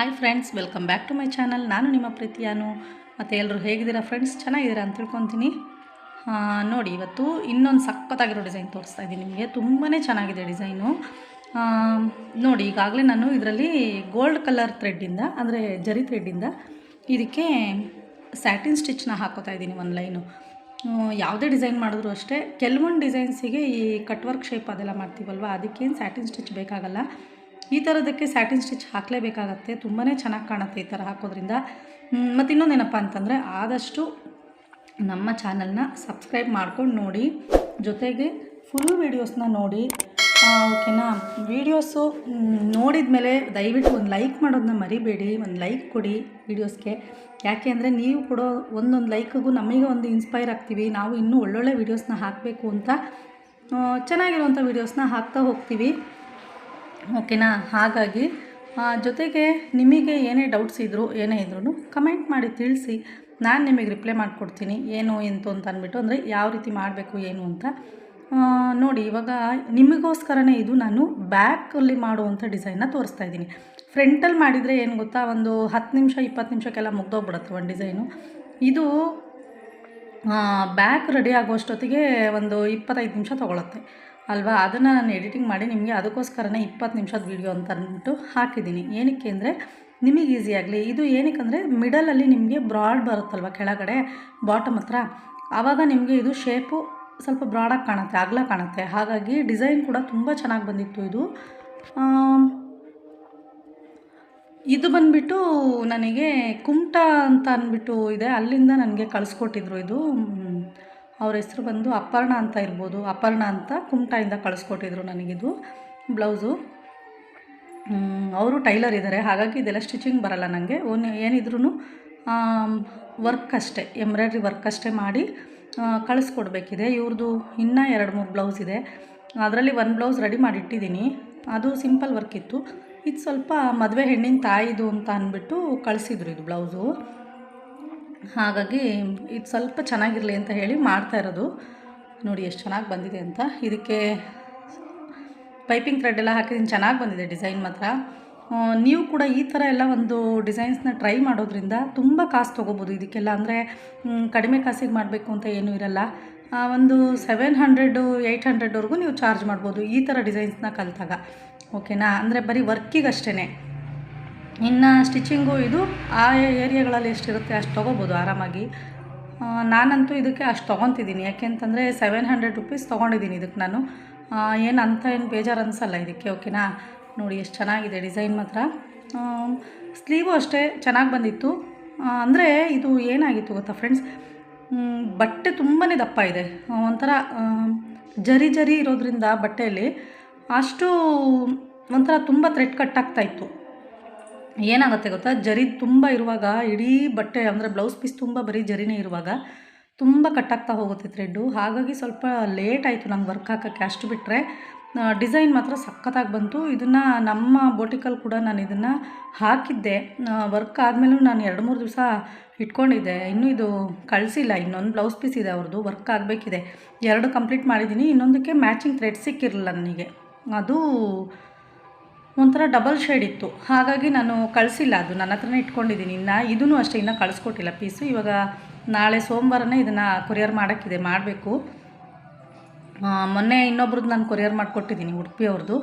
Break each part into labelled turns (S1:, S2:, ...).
S1: Hi friends welcome back to my channel ನಾನು ನಿಮ್ಮ ಪ್ರೀತಿಯಾನು ಮತ್ತು ಎಲ್ಲರೂ ಹೇಗಿದ್ದೀರಾ ಫ್ರೆಂಡ್ಸ್ ಚೆನ್ನಾಗಿದ್ದೀರಾ ಅಂತ ತಿಳ್ಕೊತೀನಿ. ನೋಡಿ, ಇವತ್ತು ಇನ್ನೊಂದು ಸಖತ್ತಾಗಿರೋ ಡಿಸೈನ್ ತೋರಿಸ್ತಾ ಇದ್ದೀನಿ ನಿಮಗೆ. ತುಂಬಾ ಚೆನ್ನಾಗಿದೆ ಡಿಸೈನು ನೋಡಿ, ಈಗಾಗಲೇ ನಾನು ಇದರಲ್ಲಿ ಗೋಲ್ಡ್ ಕಲರ್ ಥ್ರೆಡ್ಡಿಂದ ಅಂದರೆ ಜರಿ ಥ್ರೆಡ್ಡಿಂದ ಇದಕ್ಕೆ ಸ್ಯಾಟಿನ್ ಸ್ಟಿಚ್ನ ಹಾಕೋತಾ ಇದ್ದೀನಿ ಒಂದು ಲೈನು ಯಾವುದೇ ಡಿಸೈನ್ ಮಾಡಿದ್ರು ಅಷ್ಟೇ. ಕೆಲವೊಂದು ಡಿಸೈನ್ಸಿಗೆ ಈ ಕಟ್ ವರ್ಕ್ ಶೇಪ್ ಅದೆಲ್ಲ ಮಾಡ್ತೀವಲ್ವ? ಅದಕ್ಕೇನು ಸ್ಯಾಟಿನ್ ಸ್ಟಿಚ್ ಬೇಕಾಗಲ್ಲ. ಈ ಥರದಕ್ಕೆ ಸ್ಯಾಟಿನ್ ಸ್ಟಿಚ್ ಹಾಕಲೇಬೇಕಾಗತ್ತೆ. ತುಂಬಾ ಚೆನ್ನಾಗಿ ಕಾಣುತ್ತೆ ಈ ಥರ ಹಾಕೋದ್ರಿಂದ. ಮತ್ತು ಇನ್ನೊಂದೇನಪ್ಪ ಅಂತಂದರೆ ಆದಷ್ಟು ನಮ್ಮ ಚಾನಲ್ನ ಸಬ್ಸ್ಕ್ರೈಬ್ ಮಾಡ್ಕೊಂಡು ನೋಡಿ. ಜೊತೆಗೆ ಫುಲ್ ವೀಡಿಯೋಸ್ನ ನೋಡಿ. ಓಕೆನಾ ವೀಡಿಯೋಸು ನೋಡಿದ ಮೇಲೆ ದಯವಿಟ್ಟು ಒಂದು ಲೈಕ್ ಮಾಡೋದನ್ನ ಮರಿಬೇಡಿ. ಒಂದು ಲೈಕ್ ಕೊಡಿ ವೀಡಿಯೋಸ್ಗೆ ಯಾಕೆ ಅಂದರೆ ನೀವು ಕೊಡೋ ಒಂದೊಂದು ಲೈಕ್ಗೂ ನಮಗೆ ಒಂದು ಇನ್ಸ್ಪೈರ್ ಆಗ್ತೀವಿ. ನಾವು ಇನ್ನೂ ಒಳ್ಳೊಳ್ಳೆ ವೀಡಿಯೋಸ್ನ ಹಾಕಬೇಕು ಅಂತ ಚೆನ್ನಾಗಿರುವಂಥ ವೀಡಿಯೋಸ್ನ ಹಾಕ್ತಾ ಹೋಗ್ತೀವಿ. ಓಕೆನಾ? ಹಾಗಾಗಿ ಜೊತೆಗೆ ನಿಮಗೆ ಏನೇ ಡೌಟ್ಸ್ ಇದ್ದರೂ ಏನೇ ಇದ್ರೂ ಕಮೆಂಟ್ ಮಾಡಿ ತಿಳಿಸಿ. ನಾನು ನಿಮಗೆ ರಿಪ್ಲೈ ಮಾಡಿಕೊಡ್ತೀನಿ, ಏನು, ಎಂತು ಅಂತ ಅಂದ್ಬಿಟ್ಟು, ಅಂದರೆ ಯಾವ ರೀತಿ ಮಾಡಬೇಕು, ಏನು ಅಂತ. ನೋಡಿ, ಇವಾಗ ನಿಮಗೋಸ್ಕರನೇ ಇದು ನಾನು ಬ್ಯಾಕಲ್ಲಿ ಮಾಡುವಂಥ ಡಿಸೈನ್ನ ತೋರಿಸ್ತಾ ಇದ್ದೀನಿ. ಫ್ರಂಟಲ್ಲಿ ಮಾಡಿದರೆ ಏನು ಗೊತ್ತಾ? ಒಂದು ಹತ್ತು ನಿಮಿಷ, ಇಪ್ಪತ್ತು ನಿಮಿಷಕ್ಕೆಲ್ಲ ಮುಗ್ದೋಗ್ಬಿಡುತ್ತೆ ಒಂದು ಡಿಸೈನು ಇದು ಬ್ಯಾಕ್ ರೆಡಿ ಆಗುವಷ್ಟೊತ್ತಿಗೆ ಒಂದು ಇಪ್ಪತ್ತೈದು ನಿಮಿಷ ತೊಗೊಳುತ್ತೆ. ಅಲ್ವಾ? ಅದನ್ನು ನಾನು ಎಡಿಟಿಂಗ್ ಮಾಡಿ ನಿಮಗೆ ಅದಕ್ಕೋಸ್ಕರನೇ ಇಪ್ಪತ್ತು ನಿಮಿಷದ ವೀಡಿಯೋ ಅಂತ ಅಂದ್ಬಿಟ್ಟು ಹಾಕಿದ್ದೀನಿ. ಏನಕ್ಕೆ ಅಂದರೆ ನಿಮಗೆ ಈಸಿ ಆಗಲಿ, ಇದು ಏನಕ್ಕೆ ಮಿಡಲಲ್ಲಿ ನಿಮಗೆ ಬ್ರಾಡ್ ಬರುತ್ತಲ್ವ ಕೆಳಗಡೆ ಬಾಟಮ್ ಹತ್ರ? ಆವಾಗ ನಿಮಗೆ ಇದು ಶೇಪು ಸ್ವಲ್ಪ ಬ್ರಾಡಾಗಿ ಕಾಣುತ್ತೆ, ಅಗಲ ಕಾಣುತ್ತೆ. ಹಾಗಾಗಿ ಡಿಸೈನ್ ಕೂಡ ತುಂಬ ಚೆನ್ನಾಗಿ ಬಂದಿತ್ತು ಇದು. ಇದು ಬಂದ್ಬಿಟ್ಟು ನನಗೆ ಕುಮಟಾ ಅಂತ ಅಂದ್ಬಿಟ್ಟು ಇದೆ. ಅಲ್ಲಿಂದ ನನಗೆ ಕಳಿಸ್ಕೊಟ್ಟಿದ್ರು ಇದು. ಅವ್ರ ಹೆಸರು ಬಂದು ಅಪರ್ಣ ಅಂತ ಇರ್ಬೋದು. ಅಪರ್ಣ ಅಂತ ಕುಮಟಾಯಿಂದ ಕಳಿಸ್ಕೊಟ್ಟಿದ್ರು ನನಗಿದು ಬ್ಲೌಸು. ಅವರು ಟೈಲರ್ ಇದ್ದಾರೆ ಹಾಗಾಗಿ ಇದೆಲ್ಲ ಸ್ಟಿಚಿಂಗ್ ಬರಲ್ಲ ನನಗೆ ಒನ್ ಏನಿದ್ರೂ ವರ್ಕ್ ಅಷ್ಟೇ, ಎಂಬ್ರಾಯ್ಡ್ರಿ ವರ್ಕ್ ಅಷ್ಟೇ ಮಾಡಿ ಕಳಿಸ್ಕೊಡ್ಬೇಕಿದೆ. ಇವ್ರದ್ದು ಇನ್ನೂ ಎರಡು ಮೂರು ಬ್ಲೌಸ್ ಇದೆ. ಅದರಲ್ಲಿ ಒಂದು ಬ್ಲೌಸ್ ರೆಡಿ ಮಾಡಿ ಇಟ್ಟಿದ್ದೀನಿ ಅದು ಸಿಂಪಲ್ ವರ್ಕ್ ಇತ್ತು. ಇದು ಸ್ವಲ್ಪ ಮದುವೆ ಹೆಣ್ಣಿನ ತಾಯಿದು ಅಂತ ಅಂದ್ಬಿಟ್ಟು ಕಳಿಸಿದ್ರು ಇದು ಬ್ಲೌಸು. ಹಾಗಾಗಿ ಇದು ಸ್ವಲ್ಪ ಚೆನ್ನಾಗಿರಲಿ ಅಂತ ಹೇಳಿ ಮಾಡ್ತಾ ಇರೋದು. ನೋಡಿ ಎಷ್ಟು ಚೆನ್ನಾಗಿ ಬಂದಿದೆ ಅಂತ. ಇದಕ್ಕೆ ಪೈಪಿಂಗ್ ಥ್ರೆಡ್ ಎಲ್ಲ ಹಾಕಿದ್ದೀನಿ, ಚೆನ್ನಾಗಿ ಬಂದಿದೆ ಡಿಸೈನ್ ಮಾತ್ರ. ನೀವು ಕೂಡ ಈ ಥರ ಎಲ್ಲ ಒಂದು ಡಿಸೈನ್ಸ್ನ ಟ್ರೈ ಮಾಡೋದ್ರಿಂದ ತುಂಬ ಕಾಸು ತೊಗೋಬೋದು ಇದಕ್ಕೆಲ್ಲ. ಅಂದರೆ ಕಡಿಮೆ ಕಾಸಿಗೆ ಮಾಡಬೇಕು ಅಂತ ಏನೂ ಇರಲ್ಲ. ಒಂದು ಸೆವೆನ್ ಹಂಡ್ರೆಡು ಏಯ್ಟ್ ಹಂಡ್ರೆಡ್ವರೆಗೂ ನೀವು ಚಾರ್ಜ್ ಮಾಡ್ಬೋದು ಈ ಥರ ಡಿಸೈನ್ಸ್ನ ಕಲಿತಾಗ. ಓಕೆನಾ ಅಂದರೆ ಬರೀ ವರ್ಕಿಗಷ್ಟೇ ಇನ್ನು ಸ್ಟಿಚಿಂಗು ಇದು ಆ ಏರಿಯಾಗಳಲ್ಲಿ ಎಷ್ಟಿರುತ್ತೆ ಅಷ್ಟು ತೊಗೋಬೋದು ಆರಾಮಾಗಿ. ನಾನಂತೂ ಇದಕ್ಕೆ ಅಷ್ಟು ತೊಗೊತಿದ್ದೀನಿ. ಯಾಕೆಂತಂದರೆ ಸೆವೆನ್ ಹಂಡ್ರೆಡ್ ರುಪೀಸ್ ತೊಗೊಂಡಿದ್ದೀನಿ ಇದಕ್ಕೆ ನಾನು. ಏನು ಅಂತ ಏನು ಬೇಜಾರು ಅನಿಸಲ್ಲ ಇದಕ್ಕೆ ಓಕೆನಾ ನೋಡಿ ಎಷ್ಟು ಚೆನ್ನಾಗಿದೆ ಡಿಸೈನ್ ಮಾತ್ರ. ಸ್ಲೀವು ಅಷ್ಟೇ ಚೆನ್ನಾಗಿ ಬಂದಿತ್ತು. ಅಂದರೆ ಇದು ಏನಾಗಿತ್ತು ಗೊತ್ತಾ ಫ್ರೆಂಡ್ಸ್ ಬಟ್ಟೆ ತುಂಬಾ ದಪ್ಪ ಇದೆ. ಒಂಥರ ಜರಿ ಜರಿ ಇರೋದ್ರಿಂದ ಬಟ್ಟೆಯಲ್ಲಿ ಅಷ್ಟು ಒಂಥರ ತುಂಬ ಥ್ರೆಡ್ ಕಟ್ ಆಗ್ತಾ ಇತ್ತು. ಏನಾಗುತ್ತೆ ಗೊತ್ತಾ? ಜರಿ ತುಂಬ ಇರುವಾಗ, ಇಡೀ ಬಟ್ಟೆ ಅಂದರೆ ಬ್ಲೌಸ್ ಪೀಸ್ ತುಂಬ ಬರೀ ಜರಿನೇ ಇರುವಾಗ ತುಂಬ ಕಟ್ಟಾಗ್ತಾ ಹೋಗುತ್ತೆ ಥ್ರೆಡ್ಡು ಹಾಗಾಗಿ ಸ್ವಲ್ಪ ಲೇಟ್ ಆಯಿತು ನಂಗೆ ವರ್ಕ್ ಹಾಕೋಕ್ಕೆ. ಅಷ್ಟು ಬಿಟ್ಟರೆ ಡಿಸೈನ್ ಮಾತ್ರ ಸಖತ್ತಾಗಿ ಬಂತು. ಇದನ್ನು ನಮ್ಮ ಬೋಟಿಕಲ್ ಕೂಡ ನಾನು ಇದನ್ನು ಹಾಕಿದ್ದೆ. ವರ್ಕ್ ಆದಮೇಲೂ ನಾನು ಎರಡು ಮೂರು ದಿವಸ ಇಟ್ಕೊಂಡಿದ್ದೆ. ಇನ್ನೂ ಇದು ಕಳಿಸಿಲ್ಲ. ಇನ್ನೊಂದು ಬ್ಲೌಸ್ ಪೀಸ್ ಇದೆ ಅವ್ರದ್ದು ವರ್ಕ್ ಆಗಬೇಕಿದೆ. ಎರಡು ಕಂಪ್ಲೀಟ್ ಮಾಡಿದ್ದೀನಿ ಇನ್ನೊಂದಕ್ಕೆ ಮ್ಯಾಚಿಂಗ್ ಥ್ರೆಡ್ ಸಿಕ್ಕಿರಲಿಲ್ಲ ನನಗೆ. ಅದು ಒಂಥರ ಡಬಲ್ ಶೇಡ್ ಇತ್ತು. ಹಾಗಾಗಿ ನಾನು ಕಳಿಸಿಲ್ಲ ಅದು. ನನ್ನ ಹತ್ರನೇ ಇಟ್ಕೊಂಡಿದ್ದೀನಿ. ಇನ್ನು ಇದೂ ಅಷ್ಟೇ, ಇನ್ನೂ ಕಳಿಸ್ಕೊಟ್ಟಿಲ್ಲ ಪೀಸು ಇವಾಗ ನಾಳೆ ಸೋಮವಾರನೇ ಇದನ್ನು ಕೊರಿಯರ್ ಮಾಡೋಕ್ಕಿದೆ ಮಾಡಬೇಕು. ಮೊನ್ನೆ ಇನ್ನೊಬ್ರದ್ದು ನಾನು ಕೊರಿಯರ್ ಮಾಡಿಕೊಟ್ಟಿದ್ದೀನಿ ಉಡುಪಿಯವ್ರದ್ದು